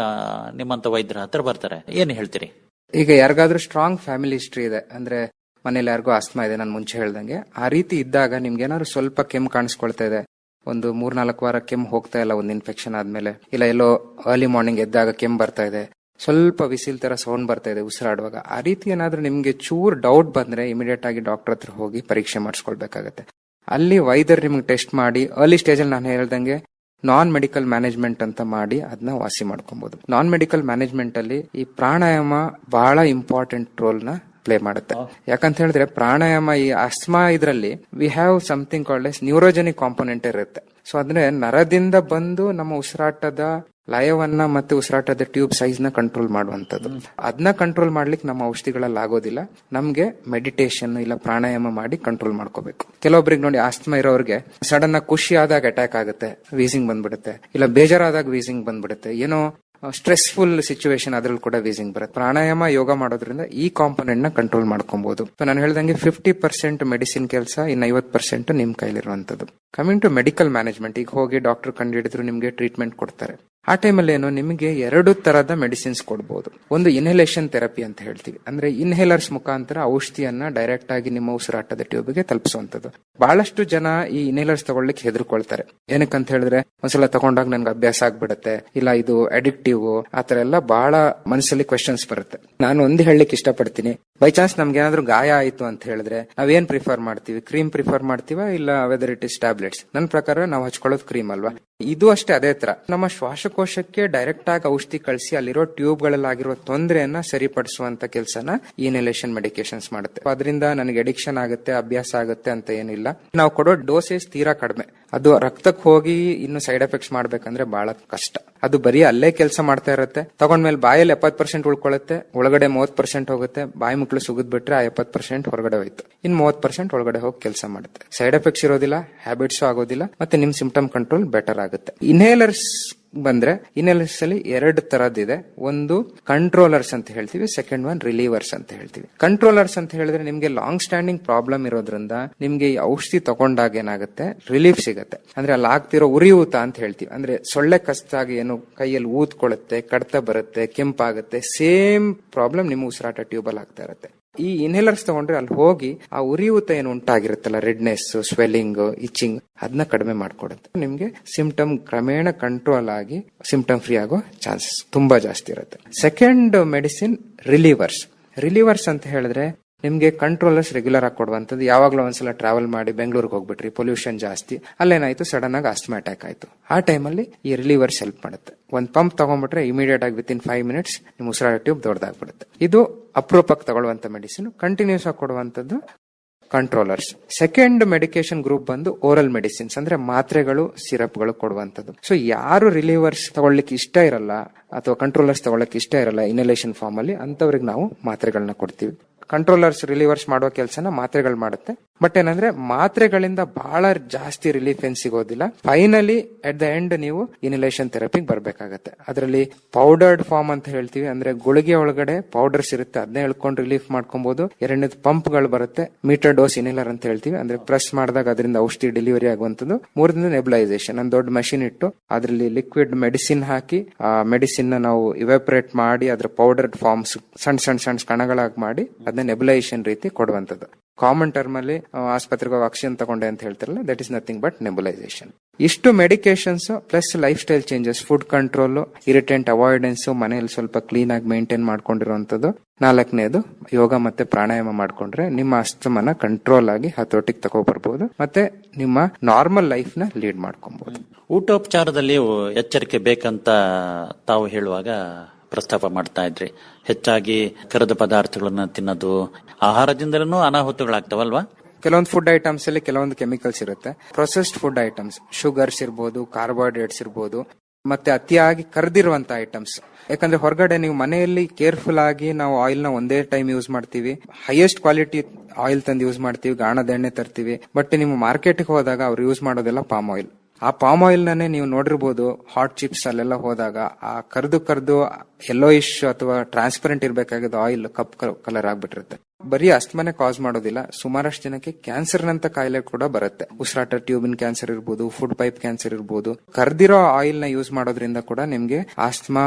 ನಿಮ್ಮಂತ ವೈದ್ಯರ ಹತ್ರ ಬರ್ತಾರೆ. ಏನ್ ಹೇಳ್ತೀರಿ? ಈಗ ಯಾರಿಗಾದ್ರೂ ಸ್ಟ್ರಾಂಗ್ ಫ್ಯಾಮಿಲಿ ಹಿಸ್ಟ್ರಿ ಇದೆ, ಅಂದ್ರೆ ಮನೇಲಿ ಯಾರಿಗೂ ಆಸ್ಮಾ ಇದೆ, ನಾನು ಮುಂಚೆ ಹೇಳ್ದಂಗೆ, ಆ ರೀತಿ ಇದ್ದಾಗ ನಿಮ್ಗೆ ಏನಾದ್ರು ಸ್ವಲ್ಪ ಕೆಮ್ಮು ಕಾಣಿಸ್ಕೊಳ್ತಾ ಇದೆ? ಒಂದು ಮೂರ್ನಾಲ್ಕು ವಾರ ಕೆಮ್ಮು ಹೋಗ್ತಾ ಇಲ್ಲ, ಒಂದು ಇನ್ಫೆಕ್ಷನ್ ಆದ್ಮೇಲೆ? ಇಲ್ಲ, ಎಲ್ಲೋ ಅರ್ಲಿ ಮಾರ್ನಿಂಗ್ ಎದ್ದಾಗ ಕೆಮ್ಮು ಬರ್ತಾ ಇದೆ? ಸ್ವಲ್ಪ ವಿಸಿಲ್ ತರ ಸೌಂಡ್ ಬರ್ತಾ ಇದೆ ಉಸಿರಾಡುವಾಗ, ಆ ರೀತಿ ಏನಾದ್ರೂ ನಿಮ್ಗೆ ಚೂರ್ ಡೌಟ್ ಬಂದ್ರೆ ಇಮಿಡಿಯೇಟ್ ಆಗಿ ಡಾಕ್ಟರ್ ಹತ್ರ ಹೋಗಿ ಪರೀಕ್ಷೆ ಮಾಡಿಸ್ಕೊಳ್ಬೇಕಾಗತ್ತೆ. ಅಲ್ಲಿ ವೈದ್ಯರು ನಿಮ್ಗೆ ಟೆಸ್ಟ್ ಮಾಡಿ ಅರ್ಲಿ ಸ್ಟೇಜ್ ಅಲ್ಲಿ ನಾನು ಹೇಳ್ದಂಗೆ ನಾನ್ ಮೆಡಿಕಲ್ ಮ್ಯಾನೇಜ್ಮೆಂಟ್ ಅಂತ ಮಾಡಿ ಅದನ್ನ ವಾಸಿ ಮಾಡ್ಕೊಬಹುದು ನಾನ್ ಮೆಡಿಕಲ್ ಮ್ಯಾನೇಜ್ಮೆಂಟ್ ಅಲ್ಲಿ ಈ ಪ್ರಾಣಾಯಾಮ ಬಹಳ ಇಂಪಾರ್ಟೆಂಟ್ ರೋಲ್ನ ಪ್ಲೇ ಮಾಡುತ್ತೆ. ಯಾಕಂತ ಹೇಳಿದ್ರೆ ಪ್ರಾಣಾಯಾಮ ಈ ಅಸ್ಮಾ ಇದ್ರಲ್ಲಿ we have something called as neurogenic component ಇರುತ್ತೆ. ಸೊ ಅಂದ್ರೆ ನರದಿಂದ ಬಂದು ನಮ್ಮ ಉಸಿರಾಟದ ಲಯವನ್ನ ಮತ್ತೆ ಉಸಿರಾಟದ ಟ್ಯೂಬ್ ಸೈಜ್ನ ಕಂಟ್ರೋಲ್ ಮಾಡುವಂತದ್ದು ಅದನ್ನ ಕಂಟ್ರೋಲ್ ಮಾಡ್ಲಿಕ್ಕೆ ನಮ್ಮ ಔಷಧಿಗಳಲ್ಲಿ ಆಗೋದಿಲ್ಲ. ನಮ್ಗೆ ಮೆಡಿಟೇಷನ್ ಇಲ್ಲ ಪ್ರಾಣಾಯಾಮ ಮಾಡಿ ಕಂಟ್ರೋಲ್ ಮಾಡ್ಕೋಬೇಕು. ಕೆಲವೊಬ್ರಿಗೆ ನೋಡಿ ಆಸ್ತಮ ಇರೋರಿಗೆ ಸಡನ್ ಆಗಿ ಖುಷಿ ಆದಾಗ ಅಟ್ಯಾಕ್ ಆಗುತ್ತೆ ವೀಸಿಂಗ್ ಬಂದ್ಬಿಡುತ್ತೆ. ಇಲ್ಲ ಬೇಜಾರಾದಾಗ ವೀಸಿಂಗ್ ಬಂದ್ಬಿಡುತ್ತೆ. ಏನೋ ಸ್ಟ್ರೆಸ್ಫುಲ್ ಸಿಚುವೇಶನ್ ಅದ್ರಲ್ಲಿ ಕೂಡ ವೀಸಿಂಗ್ ಬರುತ್ತೆ. ಪ್ರಾಣಾಯಾಮ ಯೋಗ ಮಾಡೋದ್ರಿಂದ ಈ ಕಾಂಪೊನೆಂಟ್ನ ಕಂಟ್ರೋಲ್ ಮಾಡ್ಕೊಬಹುದು ನಾನು ಹೇಳ್ದಂಗೆ ಫಿಫ್ಟಿ ಪರ್ಸೆಂಟ್ ಮೆಡಿಸಿನ್ ಕೆಲಸ, ಇನ್ನು ಐವತ್ ಪರ್ಸೆಂಟ್ ನಿಮ್ ಕೈಲಿರುವಂತದ್ದು ಕಮಿಂಗ್ ಟು ಮೆಡಿಕಲ್ ಮ್ಯಾನೇಜ್ಮೆಂಟ್ ಈಗ ಹೋಗಿ ಡಾಕ್ಟರ್ ಕಂಡುಹಿಡಿದ್ರು ನಿಮಗೆ ಟ್ರೀಟ್ಮೆಂಟ್ ಕೊಡ್ತಾರೆ. ಆ ಟೈಮಲ್ಲಿ ಏನು ನಿಮಗೆ ಎರಡು ತರದ ಮೆಡಿಸಿನ್ಸ್ ಕೊಡ್ಬೋದು. ಒಂದು ಇನ್ಹೇಲೇಷನ್ ಥೆರಪಿ ಅಂತ ಹೇಳ್ತೀವಿ. ಅಂದ್ರೆ ಇನ್ಹೇಲರ್ಸ್ ಮುಖಾಂತರ ಔಷಧಿಯನ್ನ ಡೈರೆಕ್ಟ್ ಆಗಿ ನಿಮ್ಮ ಉಸಿರಾಟದ ಟ್ಯೂಬ್ಗೆ ತಲುಪಿಸುವಂತದ್ದು ಬಹಳಷ್ಟು ಜನ ಈ ಇನ್ಹೇಲರ್ಸ್ ತಗೊಳ್ಳಿಕ್ಕೆ ಹೆದರ್ಕೊಳ್ತಾರೆ. ಏನಕ್ಕಂತ ಹೇಳಿದ್ರೆ, ಒಂದ್ಸಲ ತಗೊಂಡಾಗ ನನ್ಗೆ ಅಭ್ಯಾಸ ಆಗ್ಬಿಡುತ್ತೆ. ಇಲ್ಲ, ಇದು ಅಡಿಕ್ಟಿವ್ ಆತರ ಎಲ್ಲ ಬಹಳ ಮನಸ್ಸಲ್ಲಿ ಕ್ವೆಶನ್ಸ್ ಬರುತ್ತೆ. ನಾನು ಒಂದು ಹೇಳಲಿಕ್ಕೆ ಇಷ್ಟಪಡ್ತೀನಿ. ಬೈ ಚಾನ್ಸ್ ನಮ್ಗೆ ಏನಾದ್ರೂ ಗಾಯ ಆಯಿತು ಅಂತ ಹೇಳಿದ್ರೆ ನಾವೇನ್ ಪ್ರಿಫರ್ ಮಾಡ್ತೀವಿ? ಕ್ರೀಮ್ ಪ್ರಿಫರ್ ಮಾಡ್ತೀವ? ಇಲ್ಲ ವೆದರ್ ಇಟ್ ಇಸ್ ಟ್ಯಾಬ್ಲೆಟ್ಸ್ ನನ್ನ ಪ್ರಕಾರ ನಾವು ಹಚ್ಕೊಳ್ಳೋದು ಕ್ರೀಮ್ ಅಲ್ವಾ? ಇದು ಅಷ್ಟೇ, ಅದೇ ತರ ನಮ್ಮ ಶ್ವಾಸಕೋಶಕ್ಕೆ ಡೈರೆಕ್ಟ್ ಆಗಿ ಔಷಧಿ ಕಳಿಸಿ ಅಲ್ಲಿರೋ ಟ್ಯೂಬ್ ಗಳಲ್ಲಾಗಿರೋ ತೊಂದರೆಯನ್ನ ಸರಿಪಡಿಸುವಂತ ಕೆಲಸನ ಇನ್ಹಲೇಷನ್ ಮೆಡಿಕೇಶನ್ಸ್ ಮಾಡುತ್ತೆ. ಅದರಿಂದ ನನಗೆ ಅಡಿಕ್ಷನ್ ಆಗುತ್ತೆ, ಅಭ್ಯಾಸ ಆಗುತ್ತೆ ಅಂತ ಏನಿಲ್ಲ. ನಾವು ಕೊಡೋ ಡೋಸೇಜ್ ತೀರಾ ಕಡಿಮೆ. ಅದು ರಕ್ತಕ್ಕೆ ಹೋಗಿ ಇನ್ನು ಸೈಡ್ ಎಫೆಕ್ಟ್ಸ್ ಮಾಡ್ಬೇಕಂದ್ರೆ ಬಹಳ ಕಷ್ಟ. ಅದು ಬರೀ ಅಲ್ಲೇ ಕೆಲಸ ಮಾಡ್ತಾ ಇರುತ್ತೆ. ತಗೊಂಡ್ಮೇಲೆ ಬಾಯಲ್ಲಿ ಎಪ್ಪತ್ ಪರ್ಸೆಂಟ್ ಉಳ್ಕೊಳ್ಳುತ್ತೆ ಒಳಗಡೆ ಮೂವತ್ ಪರ್ಸೆಂಟ್ ಹೋಗುತ್ತೆ, ಬಾಯಿ ಮುಕ್ಳು ಸುಗಿದ್ ಬಿಟ್ರೆ ಆ ಎಪ್ಪತ್ ಪರ್ಸೆಂಟ್ ಹೊರಗಡೆ ಹೋಯ್ತು. ಇನ್ ಮೂವತ್ ಪರ್ಸೆಂಟ್ ಒಳಗಡೆ ಹೋಗಿ ಕೆಲಸ ಮಾಡುತ್ತೆ. ಸೈಡ್ ಎಫೆಕ್ಟ್ಸ್ ಇರೋದಿಲ್ಲ, ಹ್ಯಾಬಿಟ್ಸ್ ಆಗೋದಿಲ್ಲ, ಮತ್ತೆ ನಿಮ್ ಸಿಂಪ್ಟಮ್ ಕಂಟ್ರೋಲ್ ಬೆಟರ್ ಆಗುತ್ತೆ. ಇನ್ಹೇಲರ್ಸ್ ಬಂದ್ರೆ ಇನ್ಹೇಲರ್ಸ್ ಅಲ್ಲಿ ಎರಡು ತರದಿದೆ ಒಂದು ಕಂಟ್ರೋಲರ್ಸ್ ಅಂತ ಹೇಳ್ತೀವಿ ಸೆಕೆಂಡ್ ಒನ್ ರಿಲೀವರ್ಸ್ ಅಂತ ಹೇಳ್ತೀವಿ. ಕಂಟ್ರೋಲರ್ಸ್ ಅಂತ ಹೇಳಿದ್ರೆ ನಿಮ್ಗೆ ಲಾಂಗ್ ಸ್ಟ್ಯಾಂಡಿಂಗ್ ಪ್ರಾಬ್ಲಮ್ ಇರೋದ್ರಿಂದ ನಿಮ್ಗೆ ಈ ಔಷಧಿ ತಗೊಂಡಾಗ ಏನಾಗುತ್ತೆ? ರಿಲೀಫ್ ಸಿಗುತ್ತೆ. ಅಂದ್ರೆ ಅಲ್ಲಿ ಆಗ್ತಿರೋ ಉರಿಯೂತ ಅಂತ ಹೇಳ್ತೀವಿ. ಅಂದ್ರೆ ಸೊಳ್ಳೆ ಕಸ್ತಾಗಿ ಏನು ಕೈಯಲ್ಲಿ ಊದ್ಕೊಳ್ಳುತ್ತೆ, ಕಡ್ತ ಬರುತ್ತೆ, ಕೆಂಪಾಗುತ್ತೆ ಸೇಮ್ ಪ್ರಾಬ್ಲಮ್ ನಿಮ್ಮ ಉಸಿರಾಟ ಟ್ಯೂಬಲ್ ಆಗ್ತಾ ಇರುತ್ತೆ. ಈ ಇನ್ಹೇಲರ್ಸ್ ತಗೊಂಡ್ರೆ ಅಲ್ಲಿ ಹೋಗಿ ಆ ಉರಿಯೂತ ಏನು ಉಂಟಾಗಿರುತ್ತಲ್ಲ ರೆಡ್ನೆಸ್ ಸ್ವೆಲ್ಲಿಂಗ್ ಇಚಿಂಗ್ ಅದನ್ನ ಕಡಿಮೆ ಮಾಡ್ಕೊಡುತ್ತೆ. ನಿಮ್ಗೆ ಸಿಂಪ್ಟಮ್ ಕ್ರಮೇಣ ಕಂಟ್ರೋಲ್ ಆಗಿ ಸಿಂಪ್ಟಮ್ ಫ್ರೀ ಆಗೋ ಚಾನ್ಸಸ್ ತುಂಬಾ ಜಾಸ್ತಿ ಇರುತ್ತೆ. ಸೆಕೆಂಡ್ ಮೆಡಿಸಿನ್ ರಿಲೀವರ್ಸ್ ರಿಲೀವರ್ಸ್ ಅಂತ ಹೇಳಿದ್ರೆ ನಿಮ್ಗೆ ಕಂಟ್ರೋಲರ್ಸ್ ರೆಗ್ಯುಲರ್ ಆಗಿ ಕೊಡುವಂಥದ್ದು. ಯಾವಾಗಲೂ ಒಂದ್ಸಲ ಟ್ರಾವೆಲ್ ಮಾಡಿ ಬೆಂಗಳೂರಿಗೆ ಹೋಗ್ಬಿಟ್ರಿ ಪೊಲ್ಯೂಷನ್ ಜಾಸ್ತಿ. ಅಲ್ಲೇನಾಯ್ತು? ಸಡನ್ ಆಗಿ ಅಸ್ಟ್ಮಾ ಅಟ್ಯಾಕ್ ಆಯ್ತು. ಆ ಟೈಮಲ್ಲಿ ಈ ರಿಲೀವರ್ಸ್ ಹೆಲ್ಪ್ ಮಾಡುತ್ತೆ. ಒಂದು ಪಂಪ್ ತಗೊಂಡ್ಬಿಟ್ರೆ ಇಮಿಡಿಯೇಟ್ ಆಗಿ ವಿತ್ ಇನ್ ಫೈವ್ ಮಿನಿಟ್ಸ್ ನಿಮ್ಮ ಉಸಿರಾಟ ಟ್ಯೂಬ್ ದೊಡ್ಡದಾಗ್ಬಿಡುತ್ತೆ ಇದು ಅಪ್ರೂಪಕ್ಕೆ ತಗೊಳ್ಳುವಂತ ಮೆಡಿಸಿನ್ ಕಂಟಿನ್ಯೂಸ್ ಆಗಿ ಕೊಡುವಂಥದ್ದು ಕಂಟ್ರೋಲರ್ಸ್ ಸೆಕೆಂಡ್ ಮೆಡಿಕೇಶನ್ ಗ್ರೂಪ್ ಬಂದು ಓರಲ್ ಮೆಡಿಸಿನ್ಸ್ ಅಂದ್ರೆ ಮಾತ್ರೆಗಳು ಸಿರಪ್ಗಳು ಕೊಡುವಂಥದ್ದು. ಸೊ ಯಾರು ರಿಲೀವರ್ಸ್ ತಗೊಳ್ಳಿಕ್ಕೆ ಇಷ್ಟ ಇರಲ್ಲ, ಅಥವಾ ಕಂಟ್ರೋಲರ್ಸ್ ತಗೊಳ್ಳಕ್ಕೆ ಇಷ್ಟ ಇರಲ್ಲ ಇನಲೇಷನ್ ಫಾರ್ಮ್ ಅಲ್ಲಿ ಅಂತವ್ರಿಗೆ ನಾವು ಮಾತ್ರೆಗಳನ್ನ ಕೊಡ್ತೀವಿ. ಕಂಟ್ರೋಲರ್ಸ್ ರಿಲೀವರ್ಸ್ ಮಾಡುವ ಕೆಲಸನ ಮಾತ್ರೆಗಳು ಮಾಡುತ್ತೆ. ಬಟ್ ಏನಂದ್ರೆ, ಮಾತ್ರೆಗಳಿಂದ ಬಹಳ ಜಾಸ್ತಿ ರಿಲೀಫ್ ಏನ್ ಸಿಗೋದಿಲ್ಲ. ಫೈನಲಿ ಅಟ್ ದ ಎಂಡ್ ನೀವು ಇನಿಲೇಷನ್ ಥೆರಪಿಗೆ ಬರ್ಬೇಕಾಗತ್ತೆ. ಅದರಲ್ಲಿ ಪೌಡರ್ಡ್ ಫಾರ್ಮ್ ಅಂತ ಹೇಳ್ತೀವಿ. ಅಂದ್ರೆ ಗುಳಿಗೆ ಒಳಗಡೆ ಪೌಡರ್ಸ್ ಇರುತ್ತೆ. ಅದನ್ನೇ ಹೇಳ್ಕೊಂಡು ರಿಲೀಫ್ ಮಾಡ್ಕೊಬಹುದು ಎರಡನೇದು ಪಂಪ್ಗಳು ಬರುತ್ತೆ. ಮೀಟರ್ ಡೋಸ್ ಇನಿಲರ್ ಅಂತ ಹೇಳ್ತೀವಿ. ಅಂದ್ರೆ ಪ್ರೆಸ್ ಮಾಡಿದಾಗ ಅದರಿಂದ ಔಷಧಿ ಡೆಲಿವರಿ ಆಗುವಂತದ್ದು ಮೂರನೇದು ನೆಬಲೈಸೇಷನ್ ಒಂದು ದೊಡ್ಡ ಮೆಷಿನ್ ಇಟ್ಟು ಅದರಲ್ಲಿ ಲಿಕ್ವಿಡ್ ಮೆಡಿಸಿನ್ ಹಾಕಿ, ಆ ಮೆಡಿಸಿನ್ ನಾವು ಇವಾಪರೇಟ್ ಮಾಡಿ, ಅದ್ರ ಪೌಡರ್ಡ್ ಫಾರ್ಮ್ಸ್ ಸಣ್ಣ ಸಣ್ಣ ಸಣ್ಣ ಕಣಗಳಾಗಿ ಮಾಡಿ ಅದನ್ನ ನೆಬಲೈಸೇಷನ್ ರೀತಿ ಕೊಡುವಂತದ್ದು ಕಾಮನ್ ಟರ್ಮ್ ಅಲ್ಲಿ ಆಸ್ಪತ್ರೆಗೆ ಹೋಗಿ ಆಕ್ಸಿಜನ್ ತಗೊಂಡೆ ಅಂತ ಹೇಳ್ತಾರಲ್ಲ that is nothing but nebulisation ಇಷ್ಟು medications plus lifestyle changes food control irritant avoidance ಮನೆಯಲ್ಲಿ ಸ್ವಲ್ಪ ಕ್ಲೀನ್ ಆಗಿ ಮೇಂಟೈನ್ ಮಾಡ್ಕೊಂಡಿರುವಂತದ್ದು ನಾಲ್ಕನೇದು, ಯೋಗ ಮತ್ತೆ ಪ್ರಾಣಾಯಾಮ ಮಾಡ್ಕೊಂಡ್ರೆ ನಿಮ್ಮ ಅಸ್ತಮನ ಕಂಟ್ರೋಲ್ ಆಗಿ ಹತೋಟಿಗೆ ತಗೋ ಬರ್ಬೋದು ಮತ್ತೆ ನಿಮ್ಮ ನಾರ್ಮಲ್ ಲೈಫ್ನ ಲೀಡ್ ಮಾಡ್ಕೊಬಹುದು ಊಟೋಪಚಾರದಲ್ಲಿ ಎಚ್ಚರಿಕೆ ಬೇಕಂತ ತಾವು ಹೇಳುವಾಗ ಪ್ರಸ್ತಾಪ ಮಾಡ್ತಾ ಇದ್ರಿ. ಹೆಚ್ಚಾಗಿ ಕರದ ಪದಾರ್ಥಗಳನ್ನ ತಿನ್ನೋದು, ಆಹಾರದಿಂದಲೂ ಅನಾಹುತಗಳಾಗ್ತಾವಲ್ವಾ? ಕೆಲವೊಂದು ಫುಡ್ ಐಟಮ್ಸ್ ಅಲ್ಲಿ ಕೆಲವೊಂದು ಕೆಮಿಕಲ್ಸ್ ಇರುತ್ತೆ. ಪ್ರೊಸೆಸ್ಡ್ ಫುಡ್ ಐಟಮ್ಸ್ ಶುಗರ್ಸ್ ಇರ್ಬೋದು ಕಾರ್ಬೋಹೈಡ್ರೇಟ್ಸ್ ಇರ್ಬೋದು, ಮತ್ತೆ ಅತಿಯಾಗಿ ಕರೆದಿರುವಂತ ಐಟಮ್ಸ್ ಯಾಕಂದ್ರೆ ಹೊರಗಡೆ ನೀವು ಮನೆಯಲ್ಲಿ ಕೇರ್ಫುಲ್ ಆಗಿ ನಾವು ಆಯಿಲ್ನ ಒಂದೇ ಟೈಮ್ ಯೂಸ್ ಮಾಡ್ತೀವಿ. ಹೈಯೆಸ್ಟ್ ಕ್ವಾಲಿಟಿ ಆಯಿಲ್ ತಂದು ಯೂಸ್ ಮಾಡ್ತೀವಿ, ಗಾಣದ ಎಣ್ಣೆ ತರ್ತೀವಿ. ಬಟ್ ನೀವು ಮಾರ್ಕೆಟ್ಗೆ ಹೋದಾಗ ಅವ್ರು ಯೂಸ್ ಮಾಡೋದೆಲ್ಲ ಪಾಮ್ ಆಯಿಲ್ ಆ ಪಾಮ್ ಆಯಿಲ್ ನನ್ನೇ ನೀವು ನೋಡಿರ್ಬೋದು ಹಾಟ್ ಚಿಪ್ಸ್ ಅಲ್ಲೆಲ್ಲ ಹೋದಾಗ, ಆ ಕರ್ದು ಕರ್ದು ಎಲ್ಲೋ ಇಶ್ ಅಥವಾ ಟ್ರಾನ್ಸ್ಪರೆಂಟ್ ಇರಬೇಕಾಗಿದ್ದು ಆಯಿಲ್ ಕಪ್ ಕಲರ್ ಆಗ್ಬಿಟ್ಟಿರುತ್ತೆ. ಬರೀ ಅಸ್ತಮನೆ ಕಾಸ್ ಮಾಡೋದಿಲ್ಲ, ಸುಮಾರಷ್ಟು ಜನಕ್ಕೆ ಕ್ಯಾನ್ಸರ್ ನಂತ ಕಾಯಿಲೆ ಕೂಡ ಬರುತ್ತೆ. ಉಸಿರಾಟ ಟ್ಯೂಬಿನ್ ಕ್ಯಾನ್ಸರ್ ಇರ್ಬೋದು ಫುಡ್ ಪೈಪ್ ಕ್ಯಾನ್ಸರ್ ಇರ್ಬೋದು. ಕರ್ದಿರೋ ಆಯಿಲ್ನ ಯೂಸ್ ಮಾಡೋದ್ರಿಂದ ಕೂಡ ನಿಮ್ಗೆ ಆಸ್ತಮಾ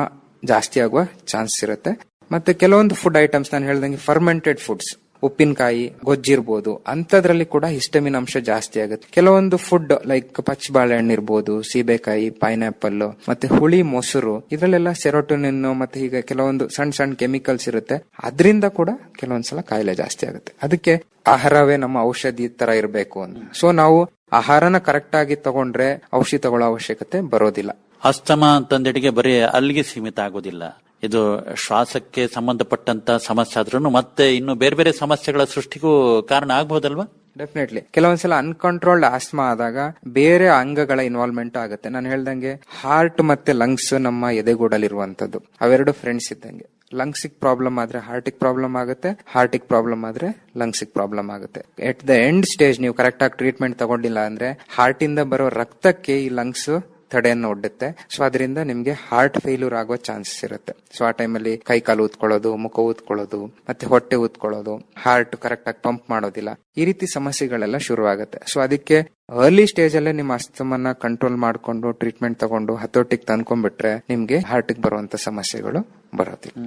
ಜಾಸ್ತಿ ಆಗುವ ಚಾನ್ಸ್ ಇರುತ್ತೆ. ಮತ್ತೆ ಕೆಲವೊಂದು ಫುಡ್ ಐಟಮ್ಸ್ ನಾನು ಹೇಳ್ದಂಗೆ ಫರ್ಮೆಂಟೆಡ್ ಫುಡ್ಸ್ ಉಪ್ಪಿನಕಾಯಿ ಗೊಜ್ಜಿರ್ಬೋದು ಅಂತದ್ರಲ್ಲಿ ಕೂಡ ಹಿಸ್ಟಮಿನ್ ಅಂಶ ಜಾಸ್ತಿ ಆಗುತ್ತೆ. ಕೆಲವೊಂದು ಫುಡ್ ಲೈಕ್ ಪಚ್ಚ ಬಾಳೆಹಣ್ಣು ಇರ್ಬೋದು, ಸೀಬೆಕಾಯಿ ಪೈನಾಪಲ್ ಮತ್ತೆ ಹುಳಿ, ಮೊಸರು, ಇದ್ರಲ್ಲೆಲ್ಲ ಸೆರೋಟೋನಿನ್ ಮತ್ತೆ ಹೀಗೆ ಕೆಲವೊಂದು ಸಣ್ಣ ಸಣ್ಣ ಕೆಮಿಕಲ್ಸ್ ಇರುತ್ತೆ. ಅದರಿಂದ ಕೂಡ ಕೆಲವೊಂದ್ಸಲ ಕಾಯಿಲೆ ಜಾಸ್ತಿ ಆಗುತ್ತೆ. ಅದಕ್ಕೆ ಆಹಾರವೇ ನಮ್ಮ ಔಷಧಿ ತರ ಇರಬೇಕು ಅಂತ. ಸೊ ನಾವು ಆಹಾರನ ಕರೆಕ್ಟ್ ಆಗಿ ತಗೊಂಡ್ರೆ ಔಷಧಿ ತಗೊಳ್ಳೋ ಅವಶ್ಯಕತೆ ಬರೋದಿಲ್ಲ. ಅಸ್ತಮ ಅಂತಂದೆಡೆಗೆ ಬರೀ ಅಲ್ಲಿಗೆ ಸೀಮಿತ ಆಗೋದಿಲ್ಲ. ಇದು ಶ್ವಾಸಕ್ಕೆ ಸಂಬಂಧಪಟ್ಟಂತ ಸಮಸ್ಯೆ ಆದ್ರೂ ಮತ್ತೆ ಇನ್ನು ಬೇರೆ ಬೇರೆ ಸಮಸ್ಯೆಗಳ ಸೃಷ್ಟಿಗೂ ಕಾರಣ ಆಗ್ಬಹುದಲ್ವಾ ಡೆಫಿನೆಟ್ಲಿ ಕೆಲವೊಂದ್ಸಲ ಅನ್ಕಂಟ್ರೋಲ್ಡ್ ಆಸ್ಮಾ ಆದಾಗ ಬೇರೆ ಅಂಗಗಳ ಇನ್ವಾಲ್ವ್ಮೆಂಟ್ ಆಗುತ್ತೆ. ನಾನು ಹೇಳ್ದಂಗೆ ಹಾರ್ಟ್ ಮತ್ತೆ ಲಂಗ್ಸ್ ನಮ್ಮ ಎದೆಗೂಡಲಿರುವಂತದ್ದು ಅವೆರಡು ಫ್ರೆಂಡ್ಸ್ ಇದ್ದಂಗೆ. ಲಂಗ್ಸಿಗೆ ಪ್ರಾಬ್ಲಮ್ ಆದ್ರೆ ಹಾರ್ಟಿಗೆ ಪ್ರಾಬ್ಲಮ್ ಆಗುತ್ತೆ. ಹಾರ್ಟಿಗೆ ಪ್ರಾಬ್ಲಮ್ ಆದ್ರೆ ಲಂಗ್ಸಿಗೆ ಪ್ರಾಬ್ಲಮ್ ಆಗುತ್ತೆ. ಎಟ್ ದ ಎಂಡ್ ಸ್ಟೇಜ್ ನೀವು ಕರೆಕ್ಟ್ ಆಗಿ ಟ್ರೀಟ್ಮೆಂಟ್ ತಗೊಂಡಿಲ್ಲ ಅಂದ್ರೆ ಹಾರ್ಟ್ ಇಂದ ಬರೋ ರಕ್ತಕ್ಕೆ ಈ ಲಂಗ್ಸ್ ತಡೆಯನ್ನು ಒಡ್ಡುತ್ತೆ. ಸೊ ಅದರಿಂದ ನಿಮ್ಗೆ ಹಾರ್ಟ್ ಫೇಲ್ಯೂರ್ ಆಗೋ ಚಾನ್ಸಸ್ ಇರುತ್ತೆ. ಸೊ ಆ ಟೈಮಲ್ಲಿ ಕೈ ಕಾಲು ಊದ್ಕೊಳ್ಳೋದು, ಮುಖ ಊದ್ಕೊಳ್ಳೋದು, ಮತ್ತೆ ಹೊಟ್ಟೆ ಊದ್ಕೊಳ್ಳೋದು ಹಾರ್ಟ್ ಕರೆಕ್ಟ್ ಆಗಿ ಪಂಪ್ ಮಾಡೋದಿಲ್ಲ. ಈ ರೀತಿ ಸಮಸ್ಯೆಗಳೆಲ್ಲ ಶುರುವಾಗುತ್ತೆ. ಸೊ ಅದಕ್ಕೆ ಅರ್ಲಿ ಸ್ಟೇಜ್ ಅಲ್ಲೇ ನಿಮ್ಮ ಅಸ್ತಮನ್ನ ಕಂಟ್ರೋಲ್ ಮಾಡ್ಕೊಂಡು ಟ್ರೀಟ್ಮೆಂಟ್ ತಗೊಂಡು, ಹತೋಟಿಗೆ ತಂದ್ಕೊಂಡ್ಬಿಟ್ರೆ ನಿಮ್ಗೆ ಹಾರ್ಟ್ ಬರುವಂತ ಸಮಸ್ಯೆಗಳು ಬರೋದಿಲ್ಲ.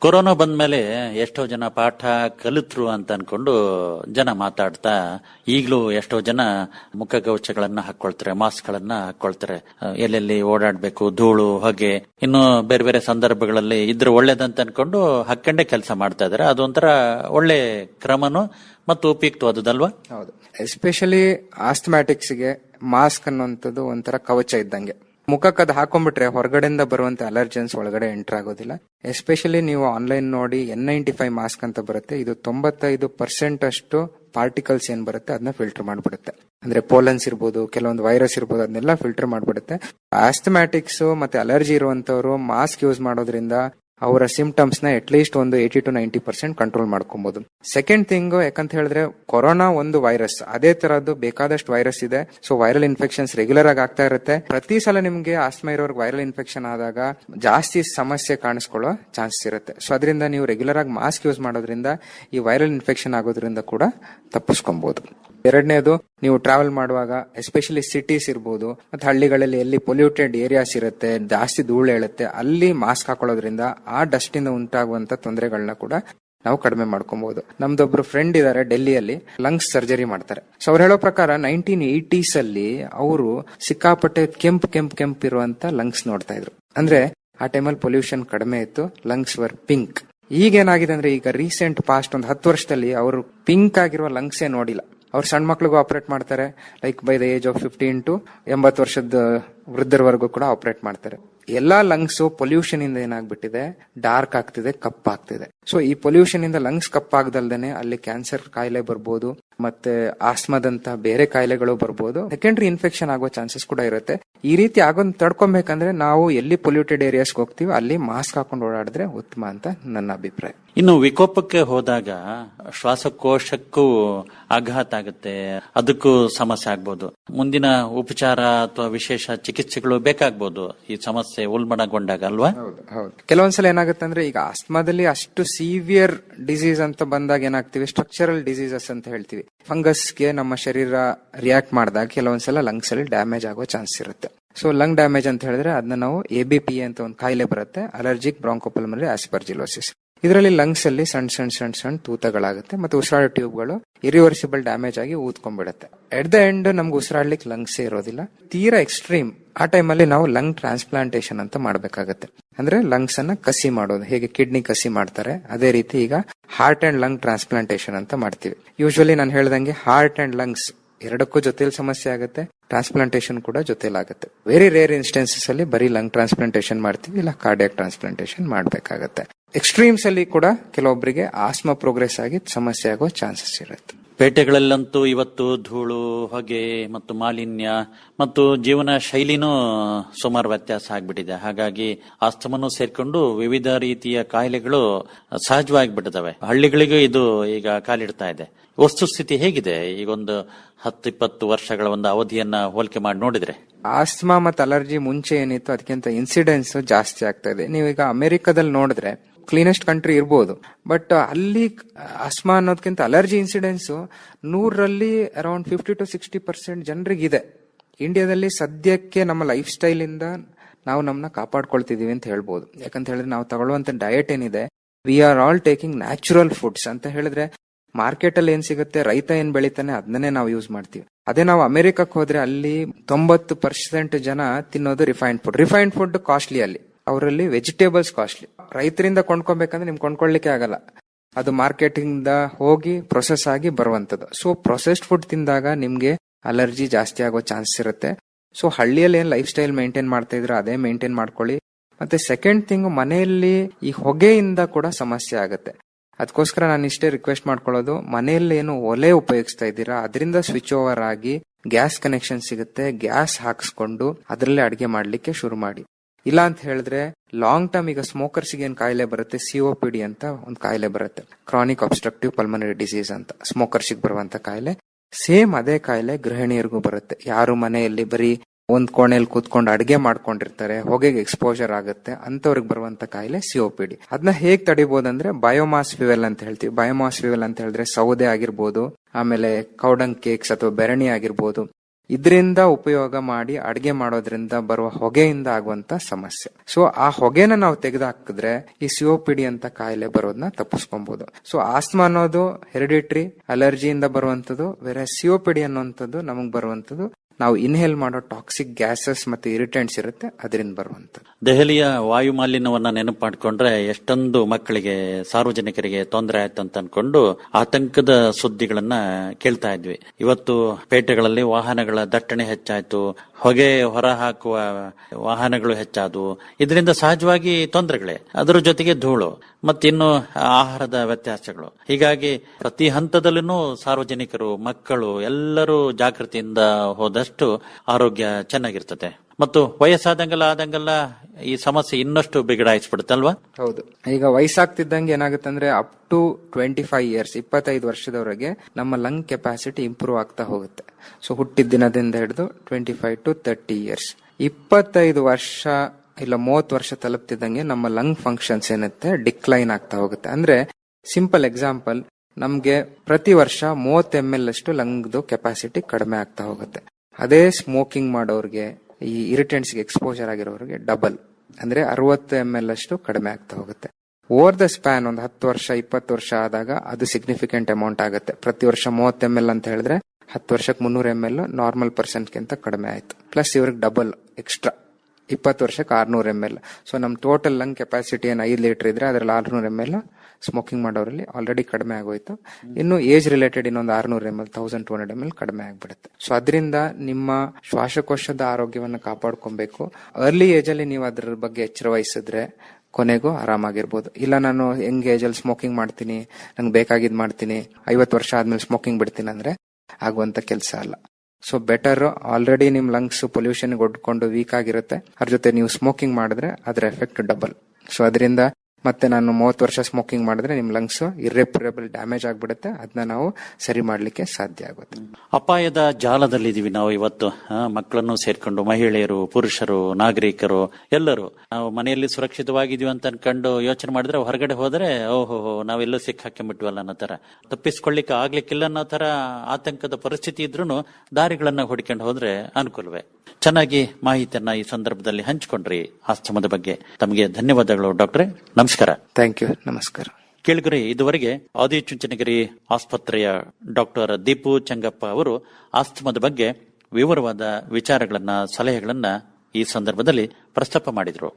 ಕೊರೋನಾ ಬಂದ್ಮೇಲೆ ಎಷ್ಟೋ ಜನ ಪಾಠ ಕಲಿತರು ಅಂತ ಅನ್ಕೊಂಡು ಜನ ಮಾತಾಡ್ತಾ, ಈಗಲೂ ಎಷ್ಟೋ ಜನ ಮುಖಗವಚಗಳನ್ನ ಹಾಕೊಳ್ತಾರೆ ಮಾಸ್ಕ್ ಗಳನ್ನ ಹಾಕೊಳ್ತಾರೆ. ಎಲ್ಲೆಲ್ಲಿ ಓಡಾಡ್ಬೇಕು, ಧೂಳು, ಹೊಗೆ, ಇನ್ನು ಬೇರೆ ಬೇರೆ ಸಂದರ್ಭಗಳಲ್ಲಿ ಇದ್ರೆ ಒಳ್ಳೇದಂತ ಅನ್ಕೊಂಡು ಹಾಕೊಂಡೇ ಕೆಲಸ ಮಾಡ್ತಾ ಇದಾರೆ. ಅದೊಂಥರ ಒಳ್ಳೆ ಕ್ರಮನು ಮತ್ತು ಉಪಯುಕ್ತವಾದದಲ್ವಾ ಹೌದು. ಎಸ್ಪೆಷಲಿ ಆಸ್ಥಮ್ಯಾಟಿಕ್ಸ್ಗೆ ಮಾಸ್ಕ್ ಅನ್ನುವಂಥದ್ದು ಒಂಥರ ಕವಚ ಇದ್ದಂಗೆ. ಮುಖಕ್ಕೆ ಅದು ಹಾಕೊಂಡ್ಬಿಟ್ರೆ ಹೊರಗಡೆಯಿಂದ ಬರುವಂತ ಅಲರ್ಜೆನ್ಸ್ ಒಳಗಡೆ ಎಂಟರ್ ಆಗೋದಿಲ್ಲ. ಎಸ್ಪೆಷಲಿ ನೀವು ಆನ್ಲೈನ್ ನೋಡಿ ಎನ್ ನೈಂಟಿ ಫೈವ್ ಮಾಸ್ಕ್ ಅಂತ ಬರುತ್ತೆ. ಇದು ತೊಂಬತ್ತೈದು ಪರ್ಸೆಂಟ್ ಅಷ್ಟು ಪಾರ್ಟಿಕಲ್ಸ್ ಏನ್ ಬರುತ್ತೆ ಅದನ್ನ ಫಿಲ್ಟರ್ ಮಾಡ್ಬಿಡುತ್ತೆ. ಅಂದ್ರೆ ಪೋಲನ್ಸ್ ಇರ್ಬೋದು, ಕೆಲವೊಂದು ವೈರಸ್ ಇರ್ಬೋದು, ಅದನ್ನೆಲ್ಲ ಫಿಲ್ಟರ್ ಮಾಡ್ಬಿಡುತ್ತೆ. ಆಸ್ಥಮ್ಯಾಟಿಕ್ಸ್ ಮತ್ತೆ ಅಲರ್ಜಿ ಇರುವಂತವ್ರು ಮಾಸ್ಕ್ ಯೂಸ್ ಮಾಡೋದ್ರಿಂದ ಅವರ ಸಿಂಪ್ಟಮ್ಸ್ನ ಅಟ್ ಲೀಸ್ಟ್ ಒಂದು eighty to ninety percent control ಮಾಡ್ಕೊಬಹುದು ಸೆಕೆಂಡ್ ಥಿಂಗ್ ಯಾಕಂತ ಹೇಳಿದ್ರೆ, ಕೊರೋನಾ ಒಂದು ವೈರಸ್ ಅದೇ ತರದ್ದು ಬೇಕಾದಷ್ಟು ವೈರಸ್ ಇದೆ. ಸೊ ವೈರಲ್ ಇನ್ಫೆಕ್ಷನ್ಸ್ ರೆಗ್ಯುಲರ್ ಆಗಿ ಆಗ್ತಾ ಇರುತ್ತೆ. ಪ್ರತಿ ಸಲ ನಿಮ್ಗೆ ಆಸ್ಮಾ ಇರೋರ್ಗೆ ವೈರಲ್ ಇನ್ಫೆಕ್ಷನ್ ಆದಾಗ ಜಾಸ್ತಿ ಸಮಸ್ಯೆ ಕಾಣಿಸ್ಕೊಳ್ಳೋ ಚಾನ್ಸಸ್ ಇರುತ್ತೆ. ಸೊ ಅದರಿಂದ ನೀವು ರೆಗ್ಯುಲರ್ ಆಗಿ ಮಾಸ್ಕ್ ಯೂಸ್ ಮಾಡೋದ್ರಿಂದ ಈ ವೈರಲ್ ಇನ್ಫೆಕ್ಷನ್ ಆಗೋದ್ರಿಂದ ಕೂಡ ತಪ್ಪಿಸ್ಕೊಬಹುದು ಎರಡನೇದು, ನೀವು ಟ್ರಾವೆಲ್ ಮಾಡುವಾಗ ಎಸ್ಪೆಷಲಿ ಸಿಟೀಸ್ ಇರ್ಬೋದು, ಮತ್ತೆ ಹಳ್ಳಿಗಳಲ್ಲಿ ಎಲ್ಲಿ ಪೊಲ್ಯೂಟೆಡ್ ಏರಿಯಾಸ್ ಇರುತ್ತೆ, ಜಾಸ್ತಿ ಧೂಳು ಹೇಳುತ್ತೆ ಅಲ್ಲಿ ಮಾಸ್ಕ್ ಹಾಕೊಳ್ಳೋದ್ರಿಂದ ಆ ಡಸ್ಟ್ ಇಂದ ಉಂಟಾಗುವಂತ ತೊಂದರೆಗಳನ್ನ ಕೂಡ ನಾವು ಕಡಿಮೆ ಮಾಡ್ಕೊಬಹುದು ನಮ್ದೊಬ್ರು ಫ್ರೆಂಡ್ ಇದಾರೆ ಡೆಲ್ಲಿಯಲ್ಲಿ ಲಂಗ್ಸ್ ಸರ್ಜರಿ ಮಾಡ್ತಾರೆ. ಸೊ ಅವ್ರು ಹೇಳೋ ಪ್ರಕಾರ ನೈನ್ಟೀನ್ ಏಟೀಸ್ ಅಲ್ಲಿ ಅವರು ಸಿಕ್ಕಾಪಟ್ಟೆ ಕೆಂಪ್ ಕೆಂಪ್ ಕೆಂಪ್ ಇರುವಂತ ಲಂಗ್ಸ್ ನೋಡ್ತಾ ಇದ್ರು. ಅಂದ್ರೆ ಆ ಟೈಮಲ್ಲಿ ಪೊಲ್ಯೂಷನ್ ಕಡಿಮೆ ಇತ್ತು ಲಂಗ್ಸ್ ವರ್ ಪಿಂಕ್ ಈಗ ಏನಾಗಿದೆ ಅಂದ್ರೆ ಈಗ ರೀಸೆಂಟ್ ಪಾಸ್ಟ್ ಒಂದು ಹತ್ತು ವರ್ಷದಲ್ಲಿ ಅವರು ಪಿಂಕ್ ಆಗಿರುವ ಲಂಗ್ಸೇ ನೋಡಿಲ್ಲ. ಅವ್ರು ಸಣ್ಣ ಮಕ್ಳಿಗೂ ಆಪರೇಟ್ ಮಾಡ್ತಾರೆ. Like by the age of fifteen to ಎಂಬತ್ತು ವರ್ಷದ ವೃದ್ಧರವರೆಗೂ ಕೂಡ ಆಪರೇಟ್ ಮಾಡ್ತಾರೆ. ಎಲ್ಲಾ ಲಂಗ್ಸ್ ಪೊಲ್ಯೂಷನ್ ಇಂದ ಏನಾಗ್ಬಿಟ್ಟಿದೆ? ಡಾರ್ಕ್ ಆಗ್ತಿದೆ ಕಪ್ಪಾಗ್ತಿದೆ ಸೊ ಈ ಪೊಲ್ಯೂಷನ್ ಇಂದ ಲಂಗ್ಸ್ ಕಪ್ಪಾಗ್ದಲ್ದೇನೆ ಅಲ್ಲಿ ಕ್ಯಾನ್ಸರ್ ಕಾಯಿಲೆ ಬರ್ಬೋದು, ಮತ್ತೆ ಆಸ್ಮದಂತ ಬೇರೆ ಕಾಯಿಲೆಗಳು ಬರ್ಬೋದು. ಸೆಕೆಂಡ್ರಿ ಇನ್ಫೆಕ್ಷನ್ ಆಗೋ ಚಾನ್ಸಸ್ ಕೂಡ ಇರುತ್ತೆ. ಈ ರೀತಿ ಆಗೋದ್ ತಡ್ಕೊಬೇಕಂದ್ರೆ ನಾವು ಎಲ್ಲಿ ಪೊಲ್ಯೂಟೆಡ್ ಏರಿಯಾಸ್ಗೆ ಹೋಗ್ತೀವಿ ಅಲ್ಲಿ ಮಾಸ್ಕ್ ಹಾಕೊಂಡು ಓಡಾಡಿದ್ರೆ ಉತ್ತಮ ಅಂತ ನನ್ನ ಅಭಿಪ್ರಾಯ. ಇನ್ನು ವಿಕೋಪಕ್ಕೆ ಹೋದಾಗ ಶ್ವಾಸಕೋಶಕ್ಕೂ ಆಘಾತ ಆಗುತ್ತೆ. ಅದಕ್ಕೂ ಸಮಸ್ಯೆ ಆಗ್ಬೋದು. ಮುಂದಿನ ಉಪಚಾರ ಅಥವಾ ವಿಶೇಷ ಚಿಕಿತ್ಸೆಗಳು ಬೇಕಾಗ್ಬೋದು. ಈ ಸಮಸ್ಯೆ ಉಲ್ಬಣಗೊಂಡಾಗ ಅಲ್ವಾ? ಹೌದು ಕೆಲವೊಂದ್ಸಲ ಏನಾಗುತ್ತೆ ಅಂದ್ರೆ ಈಗ ಆಸ್ಮಾದಲ್ಲಿ ಅಷ್ಟು ಸಿವಿಯರ್ ಡಿಸೀಸ್ ಅಂತ ಬಂದಾಗ ಏನಾಗ್ತಿವಿ? ಸ್ಟ್ರಕ್ಚರಲ್ ಡಿಸೀಸಸ್ ಅಂತ ಹೇಳ್ತೀವಿ. ಫಂಗಸ್ಗೆ ನಮ್ಮ ಶರೀರ ರಿಯಾಕ್ಟ್ ಮಾಡಿದಾಗ ಕೆಲವೊಂದ್ಸಲ ಲಂಗ್ಸ್ ಅಲ್ಲಿ ಡ್ಯಾಮೇಜ್ ಆಗೋ ಚಾನ್ಸ್ ಇರುತ್ತೆ. ಸೊ ಲಂಗ್ ಡ್ಯಾಮೇಜ್ ಅಂತ ಹೇಳಿದ್ರೆ ಅದನ್ನ ನಾವು ಎ ಬಿ ಪಿ ಅಂತ ಒಂದು ಕಾಯಿಲೆ ಬರುತ್ತೆ. ಅಲರ್ಜಿಕ್ ಬ್ರಾಂಕೋಪಲ್ಮರಿ ಆಸ್ಪರ್ಜಿಲೋಸಿಸ್ ಇದರಲ್ಲಿ ಲಂಗ್ಸ್ ಅಲ್ಲಿ ಸಣ್ಣ ಸಣ್ಣ ಸಣ್ಣ ಸಣ್ಣ ತೂತಗಳಾಗುತ್ತೆ ಮತ್ತೆ ಉಸಿರಾಡೋ ಟ್ಯೂಬ್ಗಳು ಇರಿವರ್ಸಿಬಲ್ ಡ್ಯಾಮೇಜ್ ಆಗಿ ಊದ್ಕೊಂಡ್ಬಿಡುತ್ತೆ. ಎಟ್ ದ ಎಂಡ್ ನಮ್ಗೆ ಉಸಿರಾಡ್ಲಿಕ್ಕೆ ಲಂಗ್ಸ್ ಇರೋದಿಲ್ಲ. ತೀರಾ ಎಕ್ಸ್ಟ್ರೀಮ್ ಆ ಟೈಮಲ್ಲಿ ನಾವು ಲಂಗ್ ಟ್ರಾನ್ಸ್ಪ್ಲಾಂಟೇಶನ್ ಅಂತ ಮಾಡಬೇಕಾಗತ್ತೆ. ಅಂದ್ರೆ ಲಂಗ್ಸ್ ಅನ್ನ ಕಸಿ ಮಾಡೋದು. ಹೇಗೆ ಕಿಡ್ನಿ ಕಸಿ ಮಾಡ್ತಾರೆ. ಅದೇ ರೀತಿ ಈಗ ಹಾರ್ಟ್ ಅಂಡ್ ಲಂಗ್ ಟ್ರಾನ್ಸ್ಪ್ಲಾಂಟೇಶನ್ ಅಂತ ಮಾಡ್ತೀವಿ. ಯೂಶುವಲಿ ನಾನು ಹೇಳ್ದಂಗೆ ಹಾರ್ಟ್ ಅಂಡ್ ಲಂಗ್ಸ್ ಎರಡಕ್ಕೂ ಜೊತೆಲಿ ಸಮಸ್ಯೆ ಆಗುತ್ತೆ. ಟ್ರಾನ್ಸ್ಪ್ಲಾಂಟೇಶನ್ ಕೂಡ ಜೊತೆಲಾಗುತ್ತೆ ವೆರಿ ರೇರ್ ಇನ್ಸ್ಟೆನ್ಸಸ್ ಅಲ್ಲಿ ಬರೀ ಲಂಗ್ ಟ್ರಾನ್ಸ್ಪ್ಲಾಂಟೇಶನ್ ಮಾಡ್ತೀವಿ. ಇಲ್ಲ ಕಾರ್ಡಿಯಾಕ್ ಟ್ರಾನ್ಸ್ಪ್ಲಾಂಟೇಶನ್ ಮಾಡಬೇಕಾಗತ್ತೆ. ಎಕ್ಸ್ಟ್ರೀಮ್ಸ್ ಅಲ್ಲಿ ಕೂಡ ಕೆಲವೊಬ್ಬರಿಗೆ ಆಸ್ಮಾ ಪ್ರೋಗ್ರೆಸ್ ಆಗಿ ಸಮಸ್ಯೆ ಆಗೋ ಚಾನ್ಸಸ್ ಇರುತ್ತೆ. ಪೇಟೆಗಳಲ್ಲಂತೂ ಇವತ್ತು ಧೂಳು ಹೊಗೆ ಮತ್ತು ಮಾಲಿನ್ಯ ಮತ್ತು ಜೀವನ ಶೈಲಿನೂ ಸುಮಾರು ವ್ಯತ್ಯಾಸ ಆಗ್ಬಿಟ್ಟಿದೆ. ಹಾಗಾಗಿ ಆಸ್ತಮನು ಸೇರ್ಕೊಂಡು ವಿವಿಧ ರೀತಿಯ ಕಾಯಿಲೆಗಳು ಸಹಜವಾಗಿ ಬಿಟ್ಟಿದ್ದಾವೆ ಹಳ್ಳಿಗಳಿಗೂ ಇದು ಈಗ ಕಾಲಿಡ್ತಾ ಇದೆ. ವಸ್ತುಸ್ಥಿತಿ ಹೇಗಿದೆ? ಈಗೊಂದು ಹತ್ತು ಇಪ್ಪತ್ತು ವರ್ಷಗಳ ಒಂದು ಅವಧಿಯನ್ನ ಹೋಲಿಕೆ ಮಾಡಿ ನೋಡಿದ್ರೆ. ಆಸ್ತಮಾ ಮತ್ತು ಅಲರ್ಜಿ ಮುಂಚೆ ಏನಿತ್ತು ಅದಕ್ಕಿಂತ ಇನ್ಸಿಡೆನ್ಸ್ ಜಾಸ್ತಿ ಆಗ್ತಾ ಇದೆ. ನೀವೀಗ ಅಮೆರಿಕದಲ್ಲಿ ನೋಡಿದ್ರೆ ಕ್ಲೀನೆಸ್ಟ್ ಕಂಟ್ರಿ ಇರ್ಬೋದು. ಬಟ್ ಅಲ್ಲಿ ಅಸ್ಮಾ ಅನ್ನೋದಕ್ಕಿಂತ allergy incidence ನೂರರಲ್ಲಿ around fifty to sixty percent ಜನರಿಗೆ ಇದೆ ಇಂಡಿಯಾದಲ್ಲಿ ಸದ್ಯಕ್ಕೆ ನಮ್ಮ ಲೈಫ್ ಸ್ಟೈಲ್ ಇಂದ ನಾವು ನಮ್ಮನ್ನ ಕಾಪಾಡ್ಕೊಳ್ತಿದೀವಿ ಅಂತ ಹೇಳ್ಬೋದು. ಯಾಕಂತ ಹೇಳಿದ್ರೆ ನಾವು ತಗೊಳ್ಳುವಂತ ಡಯಟ್ ಏನಿದೆ we are all taking natural foods ಅಂತ ಹೇಳಿದ್ರೆ ಮಾರ್ಕೆಟ್ ಅಲ್ಲಿ ಏನ್ ಸಿಗುತ್ತೆ, ರೈತ ಏನ್ ಬೆಳಿತಾನೆ ಅದನ್ನೇ ನಾವು ಯೂಸ್ ಮಾಡ್ತೀವಿ. ಅದೇ ನಾವು ಅಮೆರಿಕಕ್ಕೆ ಹೋದ್ರೆ ಅಲ್ಲಿ ತೊಂಬತ್ತು ಪರ್ಸೆಂಟ್ ಜನ ತಿನ್ನೋದು refined food refined food costly ಅಲ್ಲಿ. ಅವರಲ್ಲಿ ವೆಜಿಟೇಬಲ್ಸ್ ಕಾಸ್ಟ್ಲಿ. ರೈತರಿಂದ ಕೊಂಡ್ಕೊಬೇಕಂದ್ರೆ ನಿಮ್ಗೆ ಕೊಂಡ್ಕೊಳ್ಳಿಕ್ಕೆ ಆಗಲ್ಲ. ಅದು ಮಾರ್ಕೆಟಿಂಗ್ ದ ಹೋಗಿ ಪ್ರೊಸೆಸ್ ಆಗಿ ಬರುವಂತದ್ದು. ಸೊ ಪ್ರೊಸೆಸ್ಡ್ ಫುಡ್ ತಿಂದಾಗ ನಿಮ್ಗೆ ಅಲರ್ಜಿ ಜಾಸ್ತಿ ಆಗೋ ಚಾನ್ಸ್ ಇರುತ್ತೆ. ಸೊ ಹಳ್ಳಿಯಲ್ಲಿ ಏನ್ ಲೈಫ್ ಸ್ಟೈಲ್ ಮೇಂಟೈನ್ ಮಾಡ್ತಾ ಇದ್ರೆ ಅದೇ ಮೇಂಟೈನ್ ಮಾಡ್ಕೊಳ್ಳಿ. ಮತ್ತೆ ಸೆಕೆಂಡ್ ಥಿಂಗ್ ಮನೆಯಲ್ಲಿ ಈ ಹೊಗೆಯಿಂದ ಕೂಡ ಸಮಸ್ಯೆ ಆಗುತ್ತೆ. ಅದಕ್ಕೋಸ್ಕರ ನಾನು ಇಷ್ಟೇ ರಿಕ್ವೆಸ್ಟ್ ಮಾಡ್ಕೊಳ್ಳೋದು. ಮನೆಯಲ್ಲಿ ಏನು ಒಲೆ ಉಪಯೋಗಿಸ್ತಾ ಇದ್ದೀರಾ? ಅದರಿಂದ ಸ್ವಿಚ್ ಓವರ್ ಆಗಿ ಗ್ಯಾಸ್ ಕನೆಕ್ಷನ್ ಸಿಗುತ್ತೆ. ಗ್ಯಾಸ್ ಹಾಕಿಸ್ಕೊಂಡು ಅದರಲ್ಲೇ ಅಡಿಗೆ ಮಾಡ್ಲಿಕ್ಕೆ ಶುರು ಮಾಡಿ. ಇಲ್ಲ ಅಂತ ಹೇಳಿದ್ರೆ ಲಾಂಗ್ ಟರ್ಮ್ ಈಗ ಸ್ಮೋಕರ್ಸ್ ಏನ್ ಕಾಯಿಲೆ ಬರುತ್ತೆ? ಸಿಒಪಿಡಿ ಅಂತ ಒಂದು ಕಾಯಿಲೆ ಬರುತ್ತೆ. ಕ್ರಾನಿಕ್ ಅಬ್ಸ್ಟ್ರಕ್ಟಿವ್ ಪಲ್ಮನರಿ ಡಿಸೀಸ್ ಅಂತ. ಸ್ಮೋಕರ್ಸ್ ಬರುವಂತ ಕಾಯಿಲೆ. ಸೇಮ್ ಅದೇ ಕಾಯಿಲೆ ಗೃಹಿಣಿಯರಿಗೂ ಬರುತ್ತೆ. ಯಾರು ಮನೆಯಲ್ಲಿ ಬರೀ ಒಂದ್ ಕೋಣೆಯಲ್ಲಿ ಕೂತ್ಕೊಂಡು ಅಡಿಗೆ ಮಾಡ್ಕೊಂಡಿರ್ತಾರೆ, ಹೊಗೆಗೆ ಎಕ್ಸ್ಪೋಜರ್ ಆಗುತ್ತೆ ಅಂತವ್ರಿಗೆ ಬರುವಂತ ಕಾಯಿಲೆ ಸಿಒಪಿಡಿ ಅದನ್ನ ಹೇಗ್ ತಡಿಬಹುದಂದ್ರೆ ಬಯೋಮಾಸ್ ಫ್ಯೂವೆಲ್ ಅಂತ ಹೇಳ್ತೀವಿ. ಬಯೋಮಾಸ್ ಫ್ಯೂವೆಲ್ ಅಂತ ಹೇಳಿದ್ರೆ ಸೌದೆ ಆಗಿರ್ಬೋದು, ಆಮೇಲೆ ಕೌಡಂಗ್ ಕೇಕ್ಸ್ ಅಥವಾ ಬೆರಣಿ ಆಗಿರ್ಬೋದು. ಇದರಿಂದ ಉಪಯೋಗ ಮಾಡಿ ಅಡಿಗೆ ಮಾಡೋದ್ರಿಂದ ಬರುವ ಹೊಗೆಯಿಂದ ಆಗುವಂತ ಸಮಸ್ಯೆ. ಸೊ ಆ ಹೊಗೆನ ನಾವು ತೆಗೆದುಹಾಕಿದ್ರೆ ಈ ಸಿಒಪಿಡಿ ಅಂತ ಕಾಯಿಲೆ ಬರೋದನ್ನ ತಪ್ಪಿಸ್ಕೊಬಹುದು ಸೊ ಆಸ್ಮಾ ಅನ್ನೋದು ಹೆರಿಡಿಟ್ರಿ, ಅಲರ್ಜಿಯಿಂದ ಬರುವಂತದ್ದು ಬೇರೆ ಸಿಒಪಿಡಿ ಅನ್ನುವಂಥದ್ದು ನಮಗ್ ಬರುವಂತದ್ದು ನಾವು ಇನ್ಹೇಲ್ ಮಾಡೋ ಟಾಕ್ಸಿಕ್ ಗ್ಯಾಸಸ್ ಮತ್ತೆ ಇರಿಟೆಂಟ್ಸ್ ಇರುತ್ತೆ, ಅದರಿಂದ ಬರುವಂತ ದೆಹಲಿಯ ವಾಯು ಮಾಲಿನ್ಯವನ್ನ ನೆನಪು ಮಾಡಿಕೊಂಡ್ರೆ ಎಷ್ಟೊಂದು ಮಕ್ಕಳಿಗೆ, ಸಾರ್ವಜನಿಕರಿಗೆ ತೊಂದರೆ ಆಯ್ತು ಅಂತ ಅನ್ಕೊಂಡು ಆತಂಕದ ಸುದ್ದಿಗಳನ್ನ ಕೇಳ್ತಾ ಇದ್ವಿ. ಇವತ್ತು ಪೇಟೆಗಳಲ್ಲಿ ವಾಹನಗಳ ದಟ್ಟಣೆ ಹೆಚ್ಚಾಯ್ತು, ಹೊಗೆ ಹೊರ ಹಾಕುವ ವಾಹನಗಳು ಹೆಚ್ಚಾದವು. ಇದರಿಂದ ಸಹಜವಾಗಿ ತೊಂದರೆಗಳೇ, ಅದರ ಜೊತೆಗೆ ಧೂಳು ಮತ್ತಿನ್ನು ಆಹಾರದ ವ್ಯತ್ಯಾಸಗಳು. ಹೀಗಾಗಿ ಪ್ರತಿ ಹಂತದಲ್ಲೂ ಸಾರ್ವಜನಿಕರು, ಮಕ್ಕಳು ಎಲ್ಲರೂ ಜಾಗೃತಿಯಿಂದ ಹೋದಷ್ಟು ಆರೋಗ್ಯ ಚೆನ್ನಾಗಿರ್ತದೆ. ಮತ್ತು ವಯಸ್ಸಾದಂಗೆಲ್ಲ ಆದಂಗೆಲ್ಲ ಈ ಸಮಸ್ಯೆ ಇನ್ನಷ್ಟು ಬಿಗಡಾಯಿಸ್ಬಿಡುತ್ತಲ್ವಾ ಹೌದು. ಈಗ ವಯಸ್ಸಾಗ್ತಿದ್ದಂಗೆ ಏನಾಗುತ್ತೆ ಅಂದ್ರೆ up to twenty five years ಇಪ್ಪತ್ತೈದು ವರ್ಷದವರೆಗೆ ನಮ್ಮ ಲಂಗ್ ಕೆಪಾಸಿಟಿ ಇಂಪ್ರೂವ್ ಆಗ್ತಾ ಹೋಗುತ್ತೆ. ಸೊ ಹುಟ್ಟಿದ ದಿನದಿಂದ ಹಿಡಿದು twenty five to thirty years ಇಪ್ಪತ್ತೈದು ವರ್ಷ ಇಲ್ಲ ಮೂವತ್ತು ವರ್ಷ ತಲುಪ್ತಿದ್ದಂಗೆ ನಮ್ಮ ಲಂಗ್ ಫಂಕ್ಷನ್ಸ್ ಏನತ್ತೆ ಡಿಕ್ಲೈನ್ ಆಗ್ತಾ ಹೋಗುತ್ತೆ. ಅಂದ್ರೆ ಸಿಂಪಲ್ ಎಕ್ಸಾಂಪಲ್ ನಮ್ಗೆ ಪ್ರತಿ ವರ್ಷ ಮೂವತ್ತು ಎಂ ಎಲ್ ಅಷ್ಟು ಲಂಗ್ದು ಕೆಪಾಸಿಟಿ ಕಡಿಮೆ ಆಗ್ತಾ ಹೋಗುತ್ತೆ. ಅದೇ ಸ್ಮೋಕಿಂಗ್ ಮಾಡೋರಿಗೆ, ಈ ಇರಿಟೆಂಟ್ಸ್ಗೆ ಎಕ್ಸ್ಪೋಜರ್ ಆಗಿರೋರಿಗೆ ಡಬಲ್ ಅಂದ್ರೆ ಅರವತ್ತು ಎಂ ಎಲ್ ಅಷ್ಟು ಕಡಿಮೆ ಆಗ್ತಾ ಹೋಗುತ್ತೆ. ಓವರ್ ದ ಸ್ಪ್ಯಾನ್ ಒಂದು ಹತ್ತು ವರ್ಷ, ಇಪ್ಪತ್ತು ವರ್ಷ ಆದಾಗ ಅದು ಸಿಗ್ನಿಫಿಕೆಂಟ್ ಅಮೌಂಟ್ ಆಗುತ್ತೆ. ಪ್ರತಿ ವರ್ಷ ಮೂವತ್ತು ಎಂ ಎಲ್ ಅಂತ ಹೇಳಿದ್ರೆ ಹತ್ತು ವರ್ಷಕ್ಕೆ ಮುನ್ನೂರ ಎಂ ಎಲ್ ನಾರ್ಮಲ್ ಪರ್ಸೆಂಟ್ಗಿಂತ ಕಡಿಮೆ ಆಯಿತು. ಪ್ಲಸ್ ಇವ್ರಿಗೆ ಡಬಲ್ ಎಕ್ಸ್ಟ್ರಾ ಇಪ್ಪತ್ತು ವರ್ಷಕ್ಕೆ ಆರ್ನೂರು ಎಂ ಎಲ್ ಸೊ ನಮ್ಮ ಟೋಟಲ್ ಲಂಗ್ ಕೆಪಾಸಿಟಿ ಏನು ಐದು ಲೀಟರ್ ಇದ್ರೆ ಅದ್ರಲ್ಲಿ ಆರ್ನೂರು ಎಂ ಎಲ್ ಸ್ಮೋಕಿಂಗ್ ಮಾಡೋರಲ್ಲಿ ಆಲ್ರೆಡಿ ಕಡಿಮೆ ಆಗೋಯ್ತು. ಇನ್ನು ಏಜ್ ರಿಲೇಟೆಡ್ ಇನ್ನೊಂದು ಆರ್ನೂರು M L thousand two hundred M L ಕಡಿಮೆ ಆಗ್ಬಿಡುತ್ತೆ. ಸೊ ಅದರಿಂದ ನಿಮ್ಮ ಶ್ವಾಸಕೋಶದ ಆರೋಗ್ಯವನ್ನು ಕಾಪಾಡ್ಕೊಬೇಕು. ಅರ್ಲಿ ಏಜ್ ಅಲ್ಲಿ ನೀವು ಅದ್ರ ಬಗ್ಗೆ ಎಚ್ಚರ ವಹಿಸಿದ್ರೆ ಕೊನೆಗೂ ಆರಾಮಾಗಿರ್ಬೋದು. ಇಲ್ಲ ನಾನು ಹೆಂಗ್ ಏಜ್ ಅಲ್ಲಿ ಸ್ಮೋಕಿಂಗ್ ಮಾಡ್ತೀನಿ, ನಂಗೆ ಬೇಕಾಗಿದ್ ಮಾಡ್ತೀನಿ, ಐವತ್ತು ವರ್ಷ ಆದ್ಮೇಲೆ ಸ್ಮೋಕಿಂಗ್ ಬಿಡ್ತೀನಿ ಅಂದ್ರೆ ಆಗುವಂತ ಕೆಲಸ ಅಲ್ಲ. ಸೊ ಬೆಟರ್ ಆಲ್ರೆಡಿ ನಿಮ್ ಲಂಗ್ಸ್ ಪೊಲ್ಯೂಷನ್ ಒಡ್ಕೊಂಡು ವೀಕ್ ಆಗಿರುತ್ತೆ. ಅದ್ರ ಜೊತೆ ನೀವು ಸ್ಮೋಕಿಂಗ್ ಮಾಡಿದ್ರೆ ಅದರ ಎಫೆಕ್ಟ್ ಡಬಲ್ ಸೊ ಅದರಿಂದ ಮತ್ತೆ ನಾನು ಮೂವತ್ತು ವರ್ಷ ಸ್ಮೋಕಿಂಗ್ ಮಾಡಿದ್ರೆ ನಿಮ್ ಲಂಗ್ಸ್ ಇರ್ರೆಪರೇಬಲ್ ಡ್ಯಾಮೇಜ್ ಆಗ್ಬಿಡುತ್ತೆ. ಅದನ್ನ ನಾವು ಸರಿ ಮಾಡ್ಲಿಕ್ಕೆ ಸಾಧ್ಯ ಆಗುತ್ತೆ. ಅಪಾಯದ ಜಾಲದಲ್ಲಿದ್ದೀವಿ ನಾವು ಇವತ್ತು. ಮಕ್ಕಳನ್ನು ಸೇರ್ಕೊಂಡು, ಮಹಿಳೆಯರು, ಪುರುಷರು, ನಾಗರಿಕರು, ಎಲ್ಲರೂ. ನಾವು ಮನೆಯಲ್ಲಿ ಸುರಕ್ಷಿತವಾಗಿದೀವಿ ಅಂತ ಅನ್ಕೊಂಡು ಯೋಚನೆ ಮಾಡಿದ್ರೆ ಹೊರಗಡೆ ಹೋದ್ರೆ, ಓಹೋ ನಾವೆಲ್ಲೂ ಸಿಕ್ಕ ಹಾಕಿಬಿಟ್ವಲ್ಲ ಅನ್ನೋ ತರ ತಪ್ಪಿಸ್ಕೊಳ್ಳಿಕ್ಕೆ ಆಗ್ಲಿಕ್ಕಿಲ್ಲ ಅನ್ನೋ ತರ ಆತಂಕದ ಪರಿಸ್ಥಿತಿ ಇದ್ರೂ ದಾರಿಗಳನ್ನ ಹುಡ್ಕೊಂಡು ಹೋದ್ರೆ ಅನುಕೂಲವೇ. ಚೆನ್ನಾಗಿ ಮಾಹಿತಿಯನ್ನ ಈ ಸಂದರ್ಭದಲ್ಲಿ ಹಂಚಿಕೊಂಡ್ರಿ ಆಸ್ತಮದ ಬಗ್ಗೆ. ತಮಗೆ ಧನ್ಯವಾದಗಳು ಡಾಕ್ಟ್ರೆ. ನಮಸ್ಕಾರ. ಥ್ಯಾಂಕ್ ಯು ನಮಸ್ಕಾರ. ಕೇಳಿಗರಿ ಇದುವರೆಗೆ ಆದಿಚುಂಚನಗಿರಿ ಆಸ್ಪತ್ರೆಯ ಡಾಕ್ಟರ್ ದೀಪು ಚಂಗಪ್ಪ ಅವರು ಆಸ್ತಮದ ಬಗ್ಗೆ ವಿವರವಾದ ವಿಚಾರಗಳನ್ನ ಸಲಹೆಗಳನ್ನ ಈ ಸಂದರ್ಭದಲ್ಲಿ ಪ್ರಸ್ತಾಪ ಮಾಡಿದ್ರು.